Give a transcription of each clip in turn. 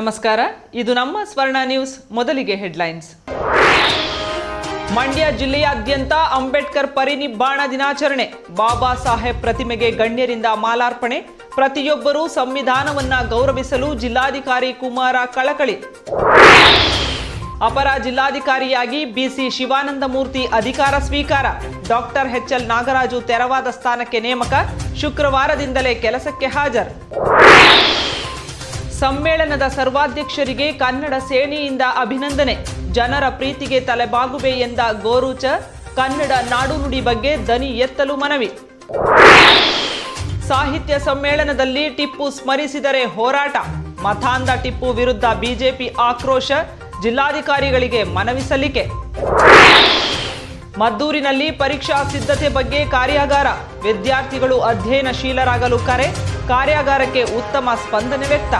ನಮಸ್ಕಾರ. ಇದು ನಮ್ಮ ಸ್ವರ್ಣ ನ್ಯೂಸ್, ಮೊದಲಿಗೆ ಹೆಡ್ಲೈನ್ಸ್. ಮಂಡ್ಯ ಜಿಲ್ಲೆಯಾದ್ಯಂತ ಅಂಬೇಡ್ಕರ್ ಪರಿನಿಬ್ಬಾಣ ದಿನಾಚರಣೆ. ಬಾಬಾ ಸಾಹೇಬ್ ಪ್ರತಿಮೆಗೆ ಗಣ್ಯರಿಂದ ಮಾಲಾರ್ಪಣೆ. ಪ್ರತಿಯೊಬ್ಬರೂ ಸಂವಿಧಾನವನ್ನ ಗೌರವಿಸಲು ಜಿಲ್ಲಾಧಿಕಾರಿ ಕುಮಾರ ಕಳಕಳಿ. ಅಪರ ಜಿಲ್ಲಾಧಿಕಾರಿಯಾಗಿ ಬಿಸಿ ಶಿವಾನಂದ ಮೂರ್ತಿ ಅಧಿಕಾರ ಸ್ವೀಕಾರ. ಡಾಕ್ಟರ್ ಎಚ್ಎಲ್ ನಾಗರಾಜು ತೆರವಾದ ಸ್ಥಾನಕ್ಕೆ ನೇಮಕ. ಶುಕ್ರವಾರದಿಂದಲೇ ಕೆಲಸಕ್ಕೆ ಹಾಜರು. ಸಮ್ಮೇಳನದ ಸರ್ವಾಧ್ಯಕ್ಷರಿಗೆ ಕನ್ನಡ ಸೇನೆಯಿಂದ ಅಭಿನಂದನೆ. ಜನರ ಪ್ರೀತಿಗೆ ತಲೆಬಾಗುವೆ ಎಂದ ಗೋರೂಚ, ಕನ್ನಡ ನಾಡುನುಡಿ ಬಗ್ಗೆ ದನಿ ಎತ್ತಲು ಮನವಿ. ಸಾಹಿತ್ಯ ಸಮ್ಮೇಳನದಲ್ಲಿ ಟಿಪ್ಪು ಸ್ಮರಿಸಿದರೆ ಹೋರಾಟ. ಮತಾಂಧ ಟಿಪ್ಪು ವಿರುದ್ಧ ಬಿಜೆಪಿ ಆಕ್ರೋಶ, ಜಿಲ್ಲಾಧಿಕಾರಿಗಳಿಗೆ ಮನವಿ ಸಲ್ಲಿಕೆ. ಮದ್ದೂರಿನಲ್ಲಿ ಪರೀಕ್ಷಾ ಸಿದ್ಧತೆ ಬಗ್ಗೆ ಕಾರ್ಯಾಗಾರ. ವಿದ್ಯಾರ್ಥಿಗಳು ಅಧ್ಯಯನಶೀಲರಾಗಲು ಕರೆ. ಕಾರ್ಯಾಗಾರಕ್ಕೆ ಉತ್ತಮ ಸ್ಪಂದನೆ ವ್ಯಕ್ತ.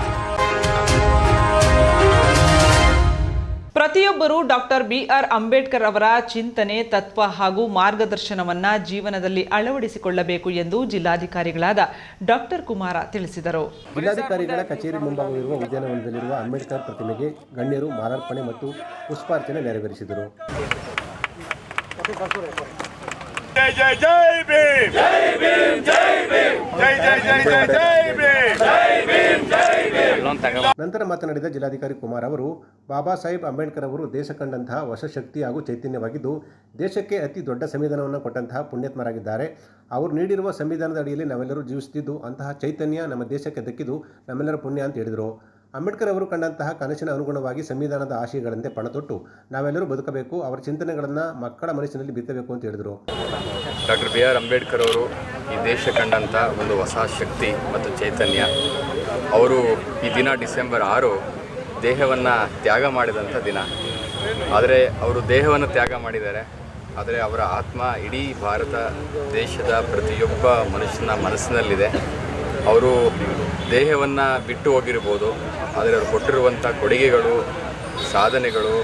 ಪ್ರತಿಯೊಬ್ಬರು ಡಾಕ್ಟರ್ ಬಿ ಆರ್ ಅಂಬೇಡ್ಕರ್ ಅವರ ಚಿಂತನೆ, ತತ್ವ ಹಾಗೂ ಮಾರ್ಗದರ್ಶನವನ್ನ ಜೀವನದಲ್ಲಿ ಅಳವಡಿಸಿಕೊಳ್ಳಬೇಕು ಎಂದು ಜಿಲ್ಲಾಧಿಕಾರಿಗಳಾದ ಡಾಕ್ಟರ್ ಕುಮಾರ ತಿಳಿಸಿದರು. ಜಿಲ್ಲಾಧಿಕಾರಿಗಳ ಕಚೇರಿ ಮುಂಭಾಗವಿರುವ ಉದ್ಯಾನವನದಲ್ಲಿರುವ ಅಂಬೇಡ್ಕರ್ ಪ್ರತಿಮೆಗೆ ಗಣ್ಯರು ಮಾಲಾರ್ಪಣೆ ಮತ್ತು ಪುಷ್ಪಾರ್ಚನೆ ನೆರವೇರಿಸಿದರು. ಜೈ ಜೈ ಜೈ ಭೀಮ್ ಜೈ ಭೀಮ್ ಜೈ ಭೀಮ್ ಜೈ ಜೈ ಜೈ ಜೈ ಭೀಮ್ ಜೈ ಭೀಮ್ ಜೈ ನಂತರ ಮಾತನಾಡಿದ ಜಿಲ್ಲಾಧಿಕಾರಿ ಕುಮಾರ್ ಅವರು ಬಾಬಾ ಸಾಹೇಬ್ ಅಂಬೇಡ್ಕರ್ ಅವರು ದೇಶ ಕಂಡಂತಹ ವಶಶಕ್ತಿ ಹಾಗೂ ಚೈತನ್ಯವಾಗಿದ್ದು ದೇಶಕ್ಕೆ ಅತಿ ದೊಡ್ಡ ಸಂವಿಧಾನವನ್ನು ಕೊಟ್ಟಂತಹ ಪುಣ್ಯತ್ಮರಾಗಿದ್ದಾರೆ. ಅವರು ನೀಡಿರುವ ಸಂವಿಧಾನದ ಅಡಿಯಲ್ಲಿ ನಾವೆಲ್ಲರೂ ಜೀವಿಸುತ್ತಿದ್ದು ಅಂತಹ ಚೈತನ್ಯ ನಮ್ಮ ದೇಶಕ್ಕೆ ದಕ್ಕಿದ್ದು ನಮ್ಮೆಲ್ಲರ ಪುಣ್ಯ ಅಂತ ಹೇಳಿದರು. ಅಂಬೇಡ್ಕರ್ ಅವರು ಕಂಡಂತಹ ಕನಸಿನ ಅನುಗುಣವಾಗಿ ಸಂವಿಧಾನದ ಆಶಯಗಳಂತೆ ಪಣತೊಟ್ಟು ನಾವೆಲ್ಲರೂ ಬದುಕಬೇಕು, ಅವರ ಚಿಂತನೆಗಳನ್ನು ಮಕ್ಕಳ ಮನಸ್ಸಿನಲ್ಲಿ ಬಿತ್ತಬೇಕು ಅಂತ ಹೇಳಿದರು. ಡಾಕ್ಟರ್ ಬಿ ಆರ್ ಅಂಬೇಡ್ಕರ್ ಅವರು ಈ ದೇಶ ಕಂಡಂಥ ಒಂದು ಹೊಸ ಶಕ್ತಿ ಮತ್ತು ಚೈತನ್ಯ. ಅವರು ಈ ದಿನ ಡಿಸೆಂಬರ್ ಆರು ದೇಹವನ್ನು ತ್ಯಾಗ ಮಾಡಿದಂಥ ದಿನ. ಆದರೆ ಅವರು ದೇಹವನ್ನು ತ್ಯಾಗ ಮಾಡಿದ್ದಾರೆ. ಆದರೆ ಅವರ ಆತ್ಮ ಇಡೀ ಭಾರತ ದೇಶದ ಪ್ರತಿಯೊಬ್ಬ ಮನುಷ್ಯನ ಮನಸ್ಸಿನಲ್ಲಿದೆ. ಅವರು ದೇಹವನ್ನು ಬಿಟ್ಟು ಹೋಗಿರ್ಬೋದು, ಆದರೆ ಅವರು ಕೊಟ್ಟಿರುವಂಥ ಕೊಡುಗೆಗಳು, ಸಾಧನೆಗಳು,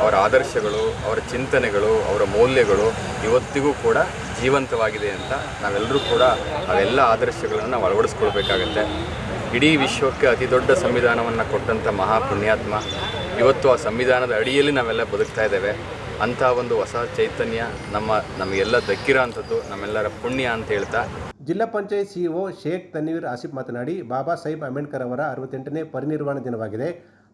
ಅವರ ಆದರ್ಶಗಳು, ಅವರ ಚಿಂತನೆಗಳು, ಅವರ ಮೌಲ್ಯಗಳು ಇವತ್ತಿಗೂ ಕೂಡ ಜೀವಂತವಾಗಿದೆ ಅಂತ ನಾವೆಲ್ಲರೂ ಕೂಡ ಅವೆಲ್ಲ ಆದರ್ಶಗಳನ್ನು ನಾವು ಅಳವಡಿಸ್ಕೊಳ್ಬೇಕಾಗತ್ತೆ. ಇಡೀ ವಿಶ್ವಕ್ಕೆ ಅತಿ ದೊಡ್ಡ ಸಂವಿಧಾನವನ್ನು ಕೊಟ್ಟಂಥ ಮಹಾ ಪುಣ್ಯಾತ್ಮ, ಇವತ್ತು ಆ ಸಂವಿಧಾನದ ಅಡಿಯಲ್ಲಿ ನಾವೆಲ್ಲ ಬದುಕ್ತಾ ಇದ್ದೇವೆ. ಅಂಥ ಒಂದು ಹೊಸ ಚೈತನ್ಯ ನಮ್ಮ ನಮಗೆಲ್ಲ ದಕ್ಕಿರೋ ಅಂಥದ್ದು, ನಮ್ಮೆಲ್ಲರ ಪುಣ್ಯ ಅಂತ ಹೇಳ್ತಾ ಜಿಲ್ಲಾ ಪಂಚಾಯತ್ ಸಿಇಒ ಶೇಖ್ ತನ್ವೀರ್ ಆಸಿಫ್ ಮಾತನಾಡಿ, ಬಾಬಾ ಸಾಹೇಬ್ ಅಂಬೇಡ್ಕರ್ ಅವರ ಅರವತ್ತೆಂಟನೇ ಪರಿನಿರ್ವಾಣ ದಿನವಾಗಿದೆ.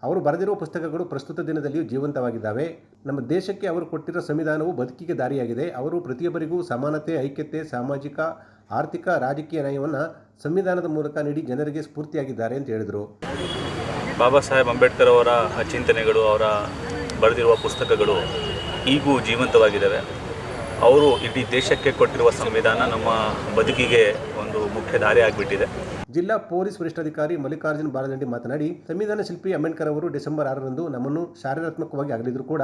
ಅವರು ಬರೆದಿರುವ ಪುಸ್ತಕಗಳು ಪ್ರಸ್ತುತ ದಿನದಲ್ಲಿಯೂ ಜೀವಂತವಾಗಿದ್ದಾವೆ. ನಮ್ಮ ದೇಶಕ್ಕೆ ಅವರು ಕೊಟ್ಟಿರೋ ಸಂವಿಧಾನವು ಬದುಕಿಗೆ ದಾರಿಯಾಗಿದೆ. ಅವರು ಪ್ರತಿಯೊಬ್ಬರಿಗೂ ಸಮಾನತೆ, ಐಕ್ಯತೆ, ಸಾಮಾಜಿಕ, ಆರ್ಥಿಕ, ರಾಜಕೀಯ ನ್ಯಾಯವನ್ನು ಸಂವಿಧಾನದ ಮೂಲಕ ನೀಡಿ ಜನರಿಗೆ ಸ್ಫೂರ್ತಿಯಾಗಿದ್ದಾರೆ ಅಂತ ಹೇಳಿದರು. ಬಾಬಾ ಸಾಹೇಬ್ ಅಂಬೇಡ್ಕರ್ ಅವರ ಚಿಂತನೆಗಳು, ಅವರ ಬರೆದಿರುವ ಪುಸ್ತಕಗಳು ಈಗೂ ಜೀವಂತವಾಗಿದ್ದಾವೆ. ಅವರು ಇಡೀ ದೇಶಕ್ಕೆ ಕೊಟ್ಟಿರುವ ಸಂವಿಧಾನ ನಮ್ಮ ಬದುಕಿಗೆ ಒಂದು ಮುಖ್ಯ ದಾರಿ ಆಗಿಬಿಟ್ಟಿದೆ. ಜಿಲ್ಲಾ ಪೊಲೀಸ್ ವರಿಷ್ಠಾಧಿಕಾರಿ ಮಲ್ಲಿಕಾರ್ಜುನ್ ಬಾಲದಂಡಿ ಮಾತನಾಡಿ ಸಂವಿಧಾನ ಶಿಲ್ಪಿ ಅಂಬೇಡ್ಕರ್ ಅವರು ಡಿಸೆಂಬರ್ ಆರರಂದು ನಮ್ಮನ್ನು ಶಾರೀರಾತ್ಮಕವಾಗಿ ಅಗಲಿದ್ರು ಕೂಡ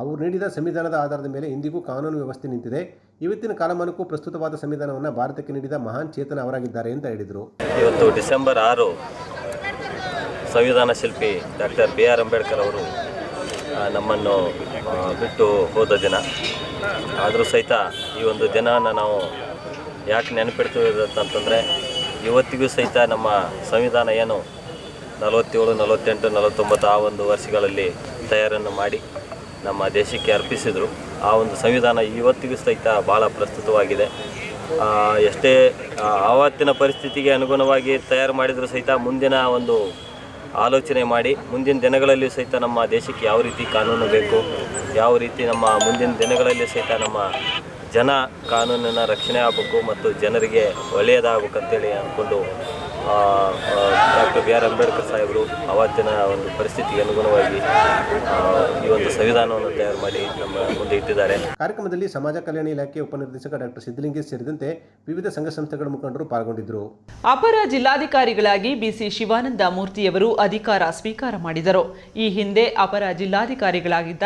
ಅವರು ನೀಡಿದ ಸಂವಿಧಾನದ ಆಧಾರದ ಮೇಲೆ ಇಂದಿಗೂ ಕಾನೂನು ವ್ಯವಸ್ಥೆ ನಿಂತಿದೆ. ಇವತ್ತಿನ ಕಾಲಮಾನಕ್ಕೂ ಪ್ರಸ್ತುತವಾದ ಸಂವಿಧಾನವನ್ನು ಭಾರತಕ್ಕೆ ನೀಡಿದ ಮಹಾನ್ ಚೇತನ ಅವರಾಗಿದ್ದಾರೆ ಅಂತ ಹೇಳಿದರು. ಇವತ್ತು ಡಿಸೆಂಬರ್ ಆರು ಸಂವಿಧಾನ ಶಿಲ್ಪಿ ಡಾಕ್ಟರ್ ಬಿ ಆರ್ ಅಂಬೇಡ್ಕರ್ ಅವರು ನಮ್ಮನ್ನು ಬಿಟ್ಟು ಹೋದ ದಿನ. ಆದರೂ ಸಹಿತ ಈ ಒಂದು ದಿನನ ನಾವು ಯಾಕೆ ನೆನಪಿಡ್ತೀವಿ ಅಂತಂತಂದರೆ ಇವತ್ತಿಗೂ ಸಹಿತ ನಮ್ಮ ಸಂವಿಧಾನ ಏನು ನಲವತ್ತೇಳು, ನಲವತ್ತೆಂಟು, ನಲವತ್ತೊಂಬತ್ತು ಆ ಒಂದು ವರ್ಷಗಳಲ್ಲಿ ತಯಾರನ್ನು ಮಾಡಿ ನಮ್ಮ ದೇಶಕ್ಕೆ ಅರ್ಪಿಸಿದರು. ಆ ಒಂದು ಸಂವಿಧಾನ ಇವತ್ತಿಗೂ ಸಹಿತ ಭಾಳ ಪ್ರಸ್ತುತವಾಗಿದೆ. ಎಷ್ಟೇ ಆವತ್ತಿನ ಪರಿಸ್ಥಿತಿಗೆ ಅನುಗುಣವಾಗಿ ತಯಾರು ಮಾಡಿದರೂ ಸಹಿತ ಮುಂದಿನ ಒಂದು ಆಲೋಚನೆ ಮಾಡಿ ಮುಂದಿನ ದಿನಗಳಲ್ಲಿ ಸಹಿತ ನಮ್ಮ ದೇಶಕ್ಕೆ ಯಾವ ರೀತಿ ಕಾನೂನು ಬೇಕು, ಯಾವ ರೀತಿ ನಮ್ಮ ಮುಂದಿನ ದಿನಗಳಲ್ಲಿ ಸಹಿತ ನಮ್ಮ ಜನ ಕಾನೂನಿನ ರಕ್ಷಣೆ ಆಗಬೇಕು ಮತ್ತು ಜನರಿಗೆ ಒಳ್ಳೆಯದಾಗಬೇಕಂತೇಳಿ ಅಂದ್ಕೊಂಡು ಡಾಕ್ಟರ್ ಬಿ ಆರ್ ಅಂಬೇಡ್ಕರ್ ಸಾಹೇಬರು ಅವತ್ತಿನ ಒಂದು ಪರಿಸ್ಥಿತಿಗೆ ಅನುಗುಣವಾಗಿ ಈ ಒಂದು ಸಂವಿಧಾನವನ್ನು ತಯಾರು ಮಾಡಿ ನಮ್ಮ ಮುಂದೆ ಇಟ್ಟಿದ್ದಾರೆ. ಕಾರ್ಯಕ್ರಮದಲ್ಲಿ ಸಮಾಜ ಕಲ್ಯಾಣ ಇಲಾಖೆ ಉಪನಿರ್ದೇಶಕ ಡಾಕ್ಟರ್ ಸಿದ್ದಲಿಂಗೇಶ್ ಸೇರಿದಂತೆ ವಿವಿಧ ಸಂಘ ಸಂಸ್ಥೆಗಳ ಮುಖಂಡರು ಪಾಲ್ಗೊಂಡಿದ್ದರು. ಅಪರ ಜಿಲ್ಲಾಧಿಕಾರಿಗಳಾಗಿ ಬಿಸಿ ಶಿವಾನಂದ ಮೂರ್ತಿಯವರು ಅಧಿಕಾರ ಸ್ವೀಕಾರ ಮಾಡಿದರು. ಈ ಹಿಂದೆ ಅಪರ ಜಿಲ್ಲಾಧಿಕಾರಿಗಳಾಗಿದ್ದ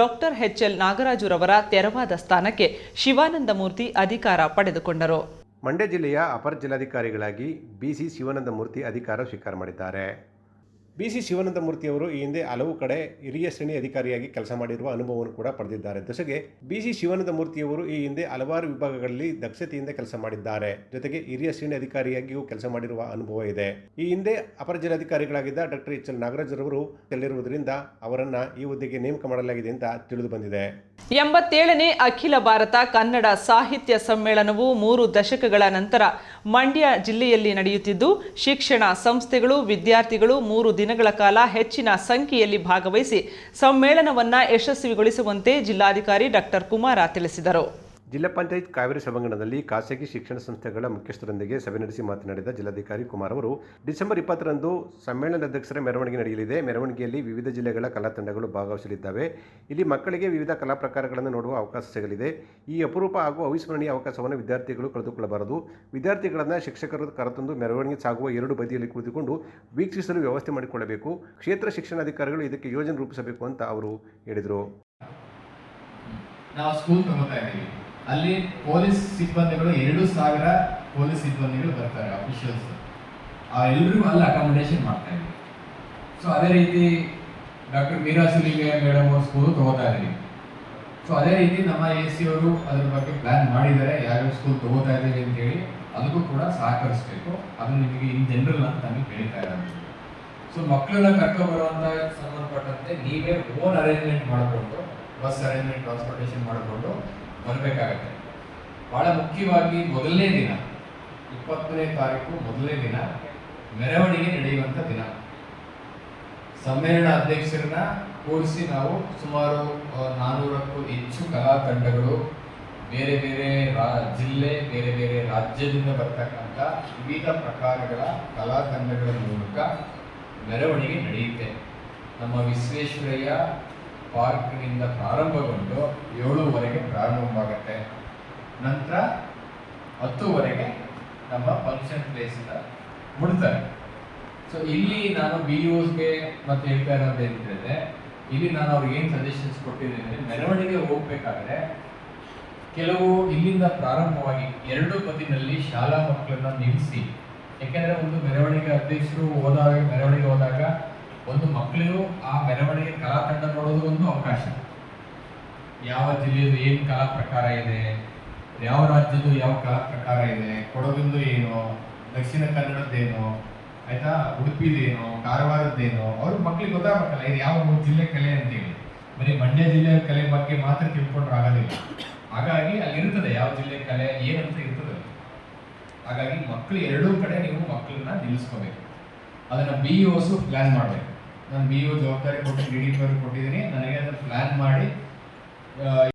ಡಾಕ್ಟರ್ ಎಚ್ಎಲ್ ನಾಗರಾಜುರವರ ತೆರವಾದ ಸ್ಥಾನಕ್ಕೆ ಶಿವಾನಂದ ಮೂರ್ತಿ ಅಧಿಕಾರ ಪಡೆದುಕೊಂಡರು. ಮಂಡ್ಯ ಜಿಲ್ಲೆಯ ಅಪರ ಜಿಲ್ಲಾಧಿಕಾರಿಗಳಾಗಿ ಬಿಸಿ ಶಿವಾನಂದ ಮೂರ್ತಿ ಅಧಿಕಾರ ಸ್ವೀಕಾರ ಮಾಡಿದ್ದಾರೆ. ಬಿ ಸಿ ಶಿವಾನಂದಮೂರ್ತಿಯವರು ಈ ಹಿಂದೆ ಹಲವು ಕಡೆ ಹಿರಿಯ ಶ್ರೇಣಿ ಅಧಿಕಾರಿಯಾಗಿ ಕೆಲಸ ಮಾಡಿರುವ ಅನುಭವವನ್ನು ಕೂಡ ಪಡೆದಿದ್ದಾರೆ. ಜೊತೆಗೆ ಬಿ ಸಿ ಶಿವಾನಂದಮೂರ್ತಿಯವರು ಈ ಹಿಂದೆ ಹಲವಾರು ವಿಭಾಗಗಳಲ್ಲಿ ದಕ್ಷತೆಯಿಂದ ಕೆಲಸ ಮಾಡಿದ್ದಾರೆ. ಜೊತೆಗೆ ಹಿರಿಯ ಶ್ರೇಣಿ ಅಧಿಕಾರಿಯಾಗಿಯೂ ಕೆಲಸ ಮಾಡಿರುವ ಅನುಭವ ಇದೆ. ಈ ಹಿಂದೆ ಅಪರ ಜಿಲ್ಲಾಧಿಕಾರಿಗಳಾಗಿದ್ದ ಡಾಕ್ಟರ್ ಎಚ್ ಎಲ್ ನಾಗರಾಜರವರು ತೆರಳಿರುವುದರಿಂದ ಅವರನ್ನ ಈ ಹುದ್ದೆಗೆ ನೇಮಕ ಮಾಡಲಾಗಿದೆ ಅಂತ ತಿಳಿದು ಬಂದಿದೆ. ಎಂಬತ್ತೇಳನೇ ಅಖಿಲ ಭಾರತ ಕನ್ನಡ ಸಾಹಿತ್ಯ ಸಮ್ಮೇಳನವು ಮೂರು ದಶಕಗಳ ನಂತರ ಮಂಡ್ಯ ಜಿಲ್ಲೆಯಲ್ಲಿ ನಡೆಯುತ್ತಿದ್ದು, ಶಿಕ್ಷಣ ಸಂಸ್ಥೆಗಳು, ವಿದ್ಯಾರ್ಥಿಗಳು ಮೂರು ದಿನಗಳ ಕಾಲ ಹೆಚ್ಚಿನ ಸಂಖ್ಯೆಯಲ್ಲಿ ಭಾಗವಹಿಸಿ ಸಮ್ಮೇಳನವನ್ನು ಯಶಸ್ವಿಗೊಳಿಸುವಂತೆ ಜಿಲ್ಲಾಧಿಕಾರಿ ಡಾಕ್ಟರ್ ಕುಮಾರ ತಿಳಿಸಿದರು. ಜಿಲ್ಲಾ ಪಂಚಾಯತ್ ಕಾವೇರಿ ಸಭಾಂಗಣದಲ್ಲಿ ಖಾಸಗಿ ಶಿಕ್ಷಣ ಸಂಸ್ಥೆಗಳ ಮುಖ್ಯಸ್ಥರೊಂದಿಗೆ ಸಭೆ ನಡೆಸಿ ಮಾತನಾಡಿದ ಜಿಲ್ಲಾಧಿಕಾರಿ ಕುಮಾರ್ ಅವರು, ಡಿಸೆಂಬರ್ ಇಪ್ಪತ್ತರಂದು ಸಮ್ಮೇಳನ ಅಧ್ಯಕ್ಷರ ಮೆರವಣಿಗೆ ನಡೆಯಲಿದೆ. ಮೆರವಣಿಗೆಯಲ್ಲಿ ವಿವಿಧ ಜಿಲ್ಲೆಗಳ ಕಲಾ ತಂಡಗಳು ಭಾಗವಹಿಸಲಿದ್ದಾವೆ. ಇಲ್ಲಿ ಮಕ್ಕಳಿಗೆ ವಿವಿಧ ಕಲಾ ಪ್ರಕಾರಗಳನ್ನು ನೋಡುವ ಅವಕಾಶ ಸಿಗಲಿದೆ. ಈ ಅಪರೂಪ ಹಾಗೂ ಅವಿಸ್ಮರಣೀಯ ಅವಕಾಶವನ್ನು ವಿದ್ಯಾರ್ಥಿಗಳು ಕಳೆದುಕೊಳ್ಳಬಾರದು. ವಿದ್ಯಾರ್ಥಿಗಳನ್ನು ಶಿಕ್ಷಕರು ಕರೆತಂದು ಮೆರವಣಿಗೆ ಸಾಗುವ ಎರಡು ಬದಿಯಲ್ಲಿ ಕುಳಿತುಕೊಂಡು ವೀಕ್ಷಿಸಲು ವ್ಯವಸ್ಥೆ ಮಾಡಿಕೊಳ್ಳಬೇಕು. ಕ್ಷೇತ್ರ ಶಿಕ್ಷಣಾಧಿಕಾರಿಗಳು ಇದಕ್ಕೆ ಯೋಜನೆ ರೂಪಿಸಬೇಕು ಅಂತ ಅವರು ಹೇಳಿದರು. ನಾವು ಸ್ಕೂಲ್ ತಗೋತಾ ಇದ್ದೀವಿ. ಅಲ್ಲಿ ಪೊಲೀಸ್ ಸಿಬ್ಬಂದಿಗಳು ಎರಡು ಸಾವಿರ ಪೊಲೀಸ್ ಸಿಬ್ಬಂದಿಗಳು ಬರ್ತಾರೆ ಅಫಿಷಿಯಲ್ಸ್ ಆ ಎಲ್ರಿಗೂ ಅಲ್ಲಿ ಅಕಾಮಿಡೇಷನ್ ಮಾಡ್ತಾ ಇದ್ದೀವಿ ಸೊ ಅದೇ ರೀತಿ ಡಾಕ್ಟರ್ ಮೀರಾ ಸುಲಿಂಗಯ್ಯ ಮೇಡಮ್ ಅವ್ರ ಸ್ಕೂಲು ತಗೋತಾ ಇದ್ದೀವಿ ಸೊ ಅದೇ ರೀತಿ ನಮ್ಮ ಎ ಸಿ ಅವರು ಅದ್ರ ಬಗ್ಗೆ ಪ್ಲಾನ್ ಮಾಡಿದ್ದಾರೆ ಯಾರ್ಯಾರು ಸ್ಕೂಲ್ ತಗೋತಾ ಇದ್ದೀವಿ ಅಂತೇಳಿ ಅದಕ್ಕೂ ಕೂಡ ಸಹಕರಿಸಬೇಕು. ಅದು ನಿಮಗೆ ಇನ್ ಜನರಲ್ ಅಂತ ನಮಗೆ ಹೇಳ್ತಾ ಇರೋದು. ಸೊ ಮಕ್ಕಳನ್ನ ಕರ್ಕೊಂಡ್ಬರುವಂತ ಸಂಬಂಧಪಟ್ಟಂತೆ ನೀವೇ ಓನ್ ಅರೇಂಜ್ಮೆಂಟ್ ಮಾಡಿಕೊಂಡು ಬಸ್ ಅರೇಂಜ್ಮೆಂಟ್ ಟ್ರಾನ್ಸ್ಪೋರ್ಟೇಷನ್ ಮಾಡಿಕೊಂಡು ಬರಬೇಕಾಗತ್ತೆ. ಭಾಳ ಮುಖ್ಯವಾಗಿ ಮೊದಲನೇ ದಿನ, ಇಪ್ಪತ್ತನೇ ತಾರೀಕು ಮೊದಲನೇ ದಿನ, ಮೆರವಣಿಗೆ ನಡೆಯುವಂಥ ದಿನ. ಸಮ್ಮೇಳನ ಅಧ್ಯಕ್ಷರನ್ನ ಕೂರಿಸಿ ನಾವು ಸುಮಾರು ನಾನ್ನೂರಕ್ಕೂ ಹೆಚ್ಚು ಕಲಾ ತಂಡಗಳು ಬೇರೆ ಬೇರೆ ರಾ, ಜಿಲ್ಲೆ, ಬೇರೆ ಬೇರೆ ರಾಜ್ಯದಿಂದ ಬರ್ತಕ್ಕಂಥ ವಿವಿಧ ಪ್ರಕಾರಗಳ ಕಲಾ ತಂಡಗಳ ಮೂಲಕ ಮೆರವಣಿಗೆ ನಡೆಯುತ್ತೆ. ನಮ್ಮ ವಿಶ್ವೇಶ್ವರಯ್ಯ ಪಾರ್ಕ್ನಿಂದ ಪ್ರಾರಂಭಗೊಂಡು ಏಳುವರೆಗೆ ಪ್ರಾರಂಭವಾಗುತ್ತೆ. ನಂತರ ಹತ್ತುವರೆಗೆ ನಮ್ಮ ಫಂಕ್ಷನ್ ಪ್ಲೇಸಿಂದ ಮುಡ್ತಾರೆ ಸೊ ಇಲ್ಲಿ ನಾನು ಬಿ ಯುಸ್ಗೆ ಮತ್ತೆ ಹೇಳ್ತಾ ಇರೋದು ಏನಿದ್ರೆ, ಇಲ್ಲಿ ನಾನು ಅವ್ರಿಗೆ ಏನು ಸಜೆಷನ್ಸ್ ಕೊಟ್ಟಿದ್ದೀನಿ ಅಂದ್ರೆ, ಮೆರವಣಿಗೆ ಹೋಗ್ಬೇಕಾದ್ರೆ ಕೆಲವು ಇಲ್ಲಿಂದ ಪ್ರಾರಂಭವಾಗಿ ಎರಡು ಬದಿನಲ್ಲಿ ಶಾಲಾ ಮಕ್ಕಳನ್ನ ನಿಲ್ಲಿಸಿ. ಯಾಕೆಂದ್ರೆ ಒಂದು ಮೆರವಣಿಗೆ, ಅಧ್ಯಕ್ಷರು ಹೋದಾಗ, ಮೆರವಣಿಗೆ ಹೋದಾಗ ಒಂದು ಮಕ್ಕಳಿಗೂ ಆ ಮೆರವಣಿಗೆ ಕಲಾ ತಂಡ ನೋಡೋದು ಒಂದು ಅವಕಾಶ. ಯಾವ ಜಿಲ್ಲೆಯದು ಏನು ಕಲಾ ಪ್ರಕಾರ ಇದೆ, ಯಾವ ರಾಜ್ಯದ್ದು ಯಾವ ಕಲಾ ಪ್ರಕಾರ ಇದೆ, ಕೊಡಗಿಂದು ಏನು, ದಕ್ಷಿಣ ಕನ್ನಡದ್ದೇನು, ಆಯ್ತಾ ಉಡುಪಿದೇನು ಕಾರವಾರದ್ದೇನು ಅವ್ರ ಮಕ್ಳಿಗೆ ಗೊತ್ತಾಗಬೇಕಲ್ಲ, ಇದು ಯಾವ ಜಿಲ್ಲೆ ಕಲೆ ಅಂತೇಳಿ. ಬರೀ ಮಂಡ್ಯ ಜಿಲ್ಲೆಯ ಕಲೆ ಬಗ್ಗೆ ಮಾತ್ರ ತಿಳ್ಕೊಂಡ್ರೆ ಆಗೋದಿಲ್ಲ. ಹಾಗಾಗಿ ಅಲ್ಲಿ ಇರ್ತದೆ ಯಾವ ಜಿಲ್ಲೆ ಕಲೆ, ಏನಂತ ಇರ್ತದೆ ಹಾಗಾಗಿ ಮಕ್ಕಳು ಎರಡೂ ಕಡೆ ನೀವು ಮಕ್ಕಳನ್ನ ನಿಲ್ಲಿಸ್ಕೋಬೇಕು. ಅದನ್ನ ಬಿ ಒಸು ಪ್ಲಾನ್ ಮಾಡಬೇಕು.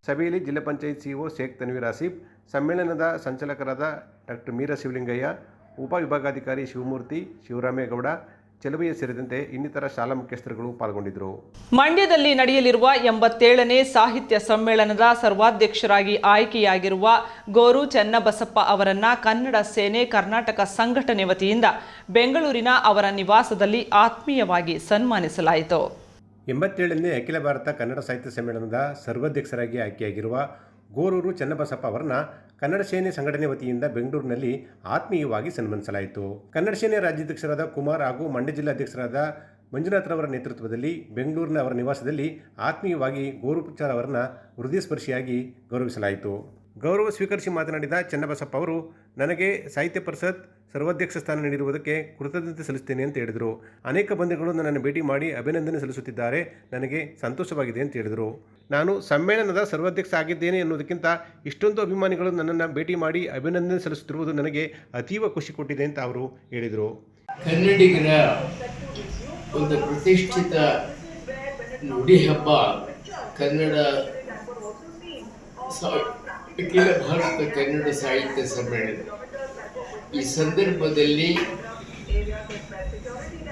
ಸಭೆಯಲ್ಲಿ ಜಿಲ್ಲಾ ಪಂಚಾಯತ್ ಸಿಇಒ ಶೇಖ್ ತನ್ವೀರ್ ಆಸೀಫ್, ಸಮ್ಮೇಳನದ ಸಂಚಾಲಕರಾದ ಡಾಕ್ಟರ್ ಮೀರಾ ಶಿವಲಿಂಗಯ್ಯ ಉಪವಿಭಾಗಾಧಿಕಾರಿ ಶಿವಮೂರ್ತಿ, ಶಿವರಾಮೇಗೌಡ ಚೆಲುವೆಯ ಸೇರಿದಂತೆ ಇನ್ನಿತರ ಶಾಲಾ ಮುಖ್ಯಸ್ಥರುಗಳು ಪಾಲ್ಗೊಂಡಿದ್ದರು. ಮಂಡ್ಯದಲ್ಲಿ ನಡೆಯಲಿರುವ ಎಂಬತ್ತೇಳನೇ ಸಾಹಿತ್ಯ ಸಮ್ಮೇಳನದ ಸರ್ವಾಧ್ಯಕ್ಷರಾಗಿ ಆಯ್ಕೆಯಾಗಿರುವ ಗೋರು ಚನ್ನಬಸಪ್ಪ ಅವರನ್ನ ಕನ್ನಡ ಸೇನೆ ಕರ್ನಾಟಕ ಸಂಘಟನೆ ವತಿಯಿಂದ ಬೆಂಗಳೂರಿನ ಅವರ ನಿವಾಸದಲ್ಲಿ ಆತ್ಮೀಯವಾಗಿ ಸನ್ಮಾನಿಸಲಾಯಿತು. ಎಂಬತ್ತೇಳನೇ ಅಖಿಲ ಭಾರತ ಕನ್ನಡ ಸಾಹಿತ್ಯ ಸಮ್ಮೇಳನದ ಸರ್ವಾಧ್ಯಕ್ಷರಾಗಿ ಆಯ್ಕೆಯಾಗಿರುವ ಗೋರೂರು ಚನ್ನಬಸಪ್ಪ ಅವರನ್ನ ಕನ್ನಡ ಸೇನೆ ಸಂಘಟನೆ ವತಿಯಿಂದ ಬೆಂಗಳೂರಿನಲ್ಲಿ ಆತ್ಮೀಯವಾಗಿ ಸನ್ಮಾನಿಸಲಾಯಿತು. ಕನ್ನಡ ಸೇನೆ ರಾಜ್ಯಾಧ್ಯಕ್ಷರಾದ ಕುಮಾರ್ ಹಾಗೂ ಮಂಡ್ಯ ಜಿಲ್ಲಾಧ್ಯಕ್ಷರಾದ ಮಂಜುನಾಥ್ರವರ ನೇತೃತ್ವದಲ್ಲಿ ಬೆಂಗಳೂರಿನ ಅವರ ನಿವಾಸದಲ್ಲಿ ಆತ್ಮೀಯವಾಗಿ ಗೋರುಪಚಾರ್ ಅವರನ್ನ ಹೃದಯಸ್ಪರ್ಶಿಯಾಗಿ ಗೌರವಿಸಲಾಯಿತು. ಗೌರವ ಸ್ವೀಕರಿಸಿ ಮಾತನಾಡಿದ ಚನ್ನಬಸಪ್ಪ ಅವರು, ನನಗೆ ಸಾಹಿತ್ಯ ಪರಿಷತ್ ಸರ್ವಾಧ್ಯಕ್ಷ ಸ್ಥಾನ ನೀಡಿರುವುದಕ್ಕೆ ಕೃತಜ್ಞತೆ ಸಲ್ಲಿಸುತ್ತೇನೆ ಅಂತ ಹೇಳಿದರು. ಅನೇಕ ಬಂಧುಗಳು ನನ್ನನ್ನು ಭೇಟಿ ಮಾಡಿ ಅಭಿನಂದನೆ ಸಲ್ಲಿಸುತ್ತಿದ್ದಾರೆ. ನನಗೆ ಸಂತೋಷವಾಗಿದೆ ಅಂತ ಹೇಳಿದರು. ನಾನು ಸಮ್ಮೇಳನದ ಸರ್ವಾಧ್ಯಕ್ಷ ಆಗಿದ್ದೇನೆ ಎನ್ನುವುದಕ್ಕಿಂತ ಇಷ್ಟೊಂದು ಅಭಿಮಾನಿಗಳು ನನ್ನನ್ನು ಭೇಟಿ ಮಾಡಿ ಅಭಿನಂದನೆ ಸಲ್ಲಿಸುತ್ತಿರುವುದು ನನಗೆ ಅತೀವ ಖುಷಿ ಕೊಟ್ಟಿದೆ ಅಂತ ಅವರು ಹೇಳಿದರು. ಕನ್ನಡಿಗರ ಒಂದು ಪ್ರತಿಷ್ಠಿತ ನುಡಿ ಹಬ್ಬ ಕನ್ನಡ ಅಖಿಲ ಭಾರತ ಕನ್ನಡ ಸಾಹಿತ್ಯ ಸಮ್ಮೇಳನ. ಈ ಸಂದರ್ಭದಲ್ಲಿ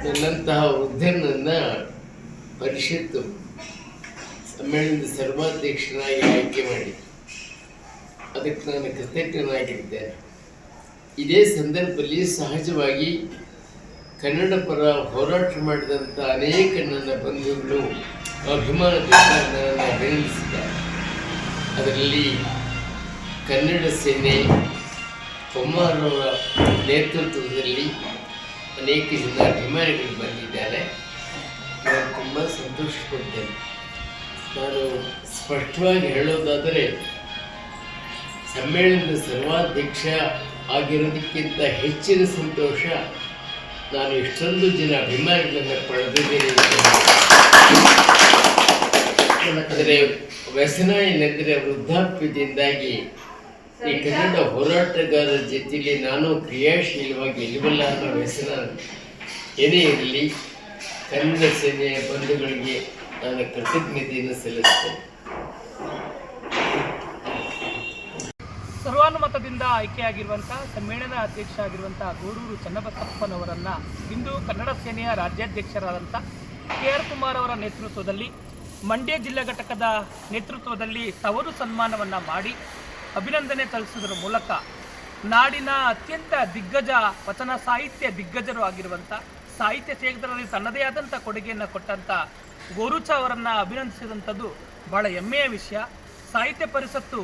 ನನ್ನಂತಹ ವೃದ್ಧನನ್ನ ಪರಿಷತ್ತು ಸಮ್ಮೇಳನದ ಸರ್ವಾಧ್ಯಕ್ಷನಾಗಿ ಆಯ್ಕೆ ಮಾಡಿ. ಅದಕ್ಕೆ ನಾನು ಕೃತಜ್ಞನಾಗಿದ್ದೇನೆ. ಇದೇ ಸಂದರ್ಭದಲ್ಲಿ ಸಹಜವಾಗಿ ಕನ್ನಡ ಪರ ಹೋರಾಟ ಮಾಡಿದಂಥ ಅನೇಕ ನನ್ನ ಬಂಧುಗಳು ಅಭಿಮಾನದಿಂದ ನನ್ನನ್ನು ಅಭಿನಂದಿಸಿದ್ದಾರೆ ಅದರಲ್ಲಿ ಕನ್ನಡ ಸೇನೆ ಕೊಮ್ಮಾರವರ ನೇತೃತ್ವದಲ್ಲಿ ಅನೇಕ ಜನ ಅಭಿಮಾನಿಗಳು ಬಂದಿದ್ದಾರೆ. ನಾನು ತುಂಬ ಸಂತೋಷಪಡ್ತೇನೆ. ನಾನು ಸ್ಪಷ್ಟವಾಗಿ ಹೇಳೋದಾದರೆ, ಸಮ್ಮೇಳನದ ಸರ್ವಾಧ್ಯಕ್ಷ ಆಗಿರೋದಕ್ಕಿಂತ ಹೆಚ್ಚಿನ ಸಂತೋಷ ನಾನು ಇಷ್ಟೊಂದು ಜನ ಅಭಿಮಾನಿಗಳನ್ನು ಪಡೆದಿದ್ದೇನೆ ಅಂದರೆ ವ್ಯಸನ ಏನೆಂದರೆ ವೃದ್ಧಾಪ್ಯದಿಂದಾಗಿ ಈ ಕನ್ನಡ ಹೋರಾಟಗಾರರ ಜೊತೆಲಿ ನಾನು ಕ್ರಿಯಾಶೀಲವಾಗಿ ಇಲ್ಲವಲ್ಲ ಅನ್ನೋ ವ್ಯಸನ ಏನೇ ಇರಲಿ ಕನ್ನಡ ಸೇನೆಯ ಬಂಧುಗಳಿಗೆ ನಾನು ಕೃತಜ್ಞತೆಯನ್ನು ಸಲ್ಲಿಸ್ತೇನೆ. ಸರ್ವಾನುಮತದಿಂದ ಆಯ್ಕೆಯಾಗಿರುವಂಥ ಸಮ್ಮೇಳನ ಅಧ್ಯಕ್ಷ ಆಗಿರುವಂಥ ಗೂಡೂರು ಚನ್ನಬಸಪ್ಪನವರನ್ನು ಇಂದು ಕನ್ನಡ ಸೇನೆಯ ರಾಜ್ಯಾಧ್ಯಕ್ಷರಾದಂಥ ಕೆ ಆರ್ ಕುಮಾರ್ ಅವರ ನೇತೃತ್ವದಲ್ಲಿ ಮಂಡ್ಯ ಜಿಲ್ಲಾ ಘಟಕದ ನೇತೃತ್ವದಲ್ಲಿ ತವರು ಸನ್ಮಾನವನ್ನು ಮಾಡಿ ಅಭಿನಂದನೆ ಸಲ್ಲಿಸುವುದರ ಮೂಲಕ ನಾಡಿನ ಅತ್ಯಂತ ದಿಗ್ಗಜ ವಚನ ಸಾಹಿತ್ಯ ದಿಗ್ಗಜರು ಆಗಿರುವಂಥ ಸಾಹಿತ್ಯ ಕ್ಷೇತ್ರದಲ್ಲಿ ತನ್ನದೇ ಆದಂಥ ಕೊಡುಗೆಯನ್ನು ಕೊಟ್ಟಂಥ ಗೋರುಚ ಅವರನ್ನು ಅಭಿನಂದಿಸಿದಂಥದ್ದು ಬಹಳ ಹೆಮ್ಮೆಯ ವಿಷಯ. ಸಾಹಿತ್ಯ ಪರಿಷತ್ತು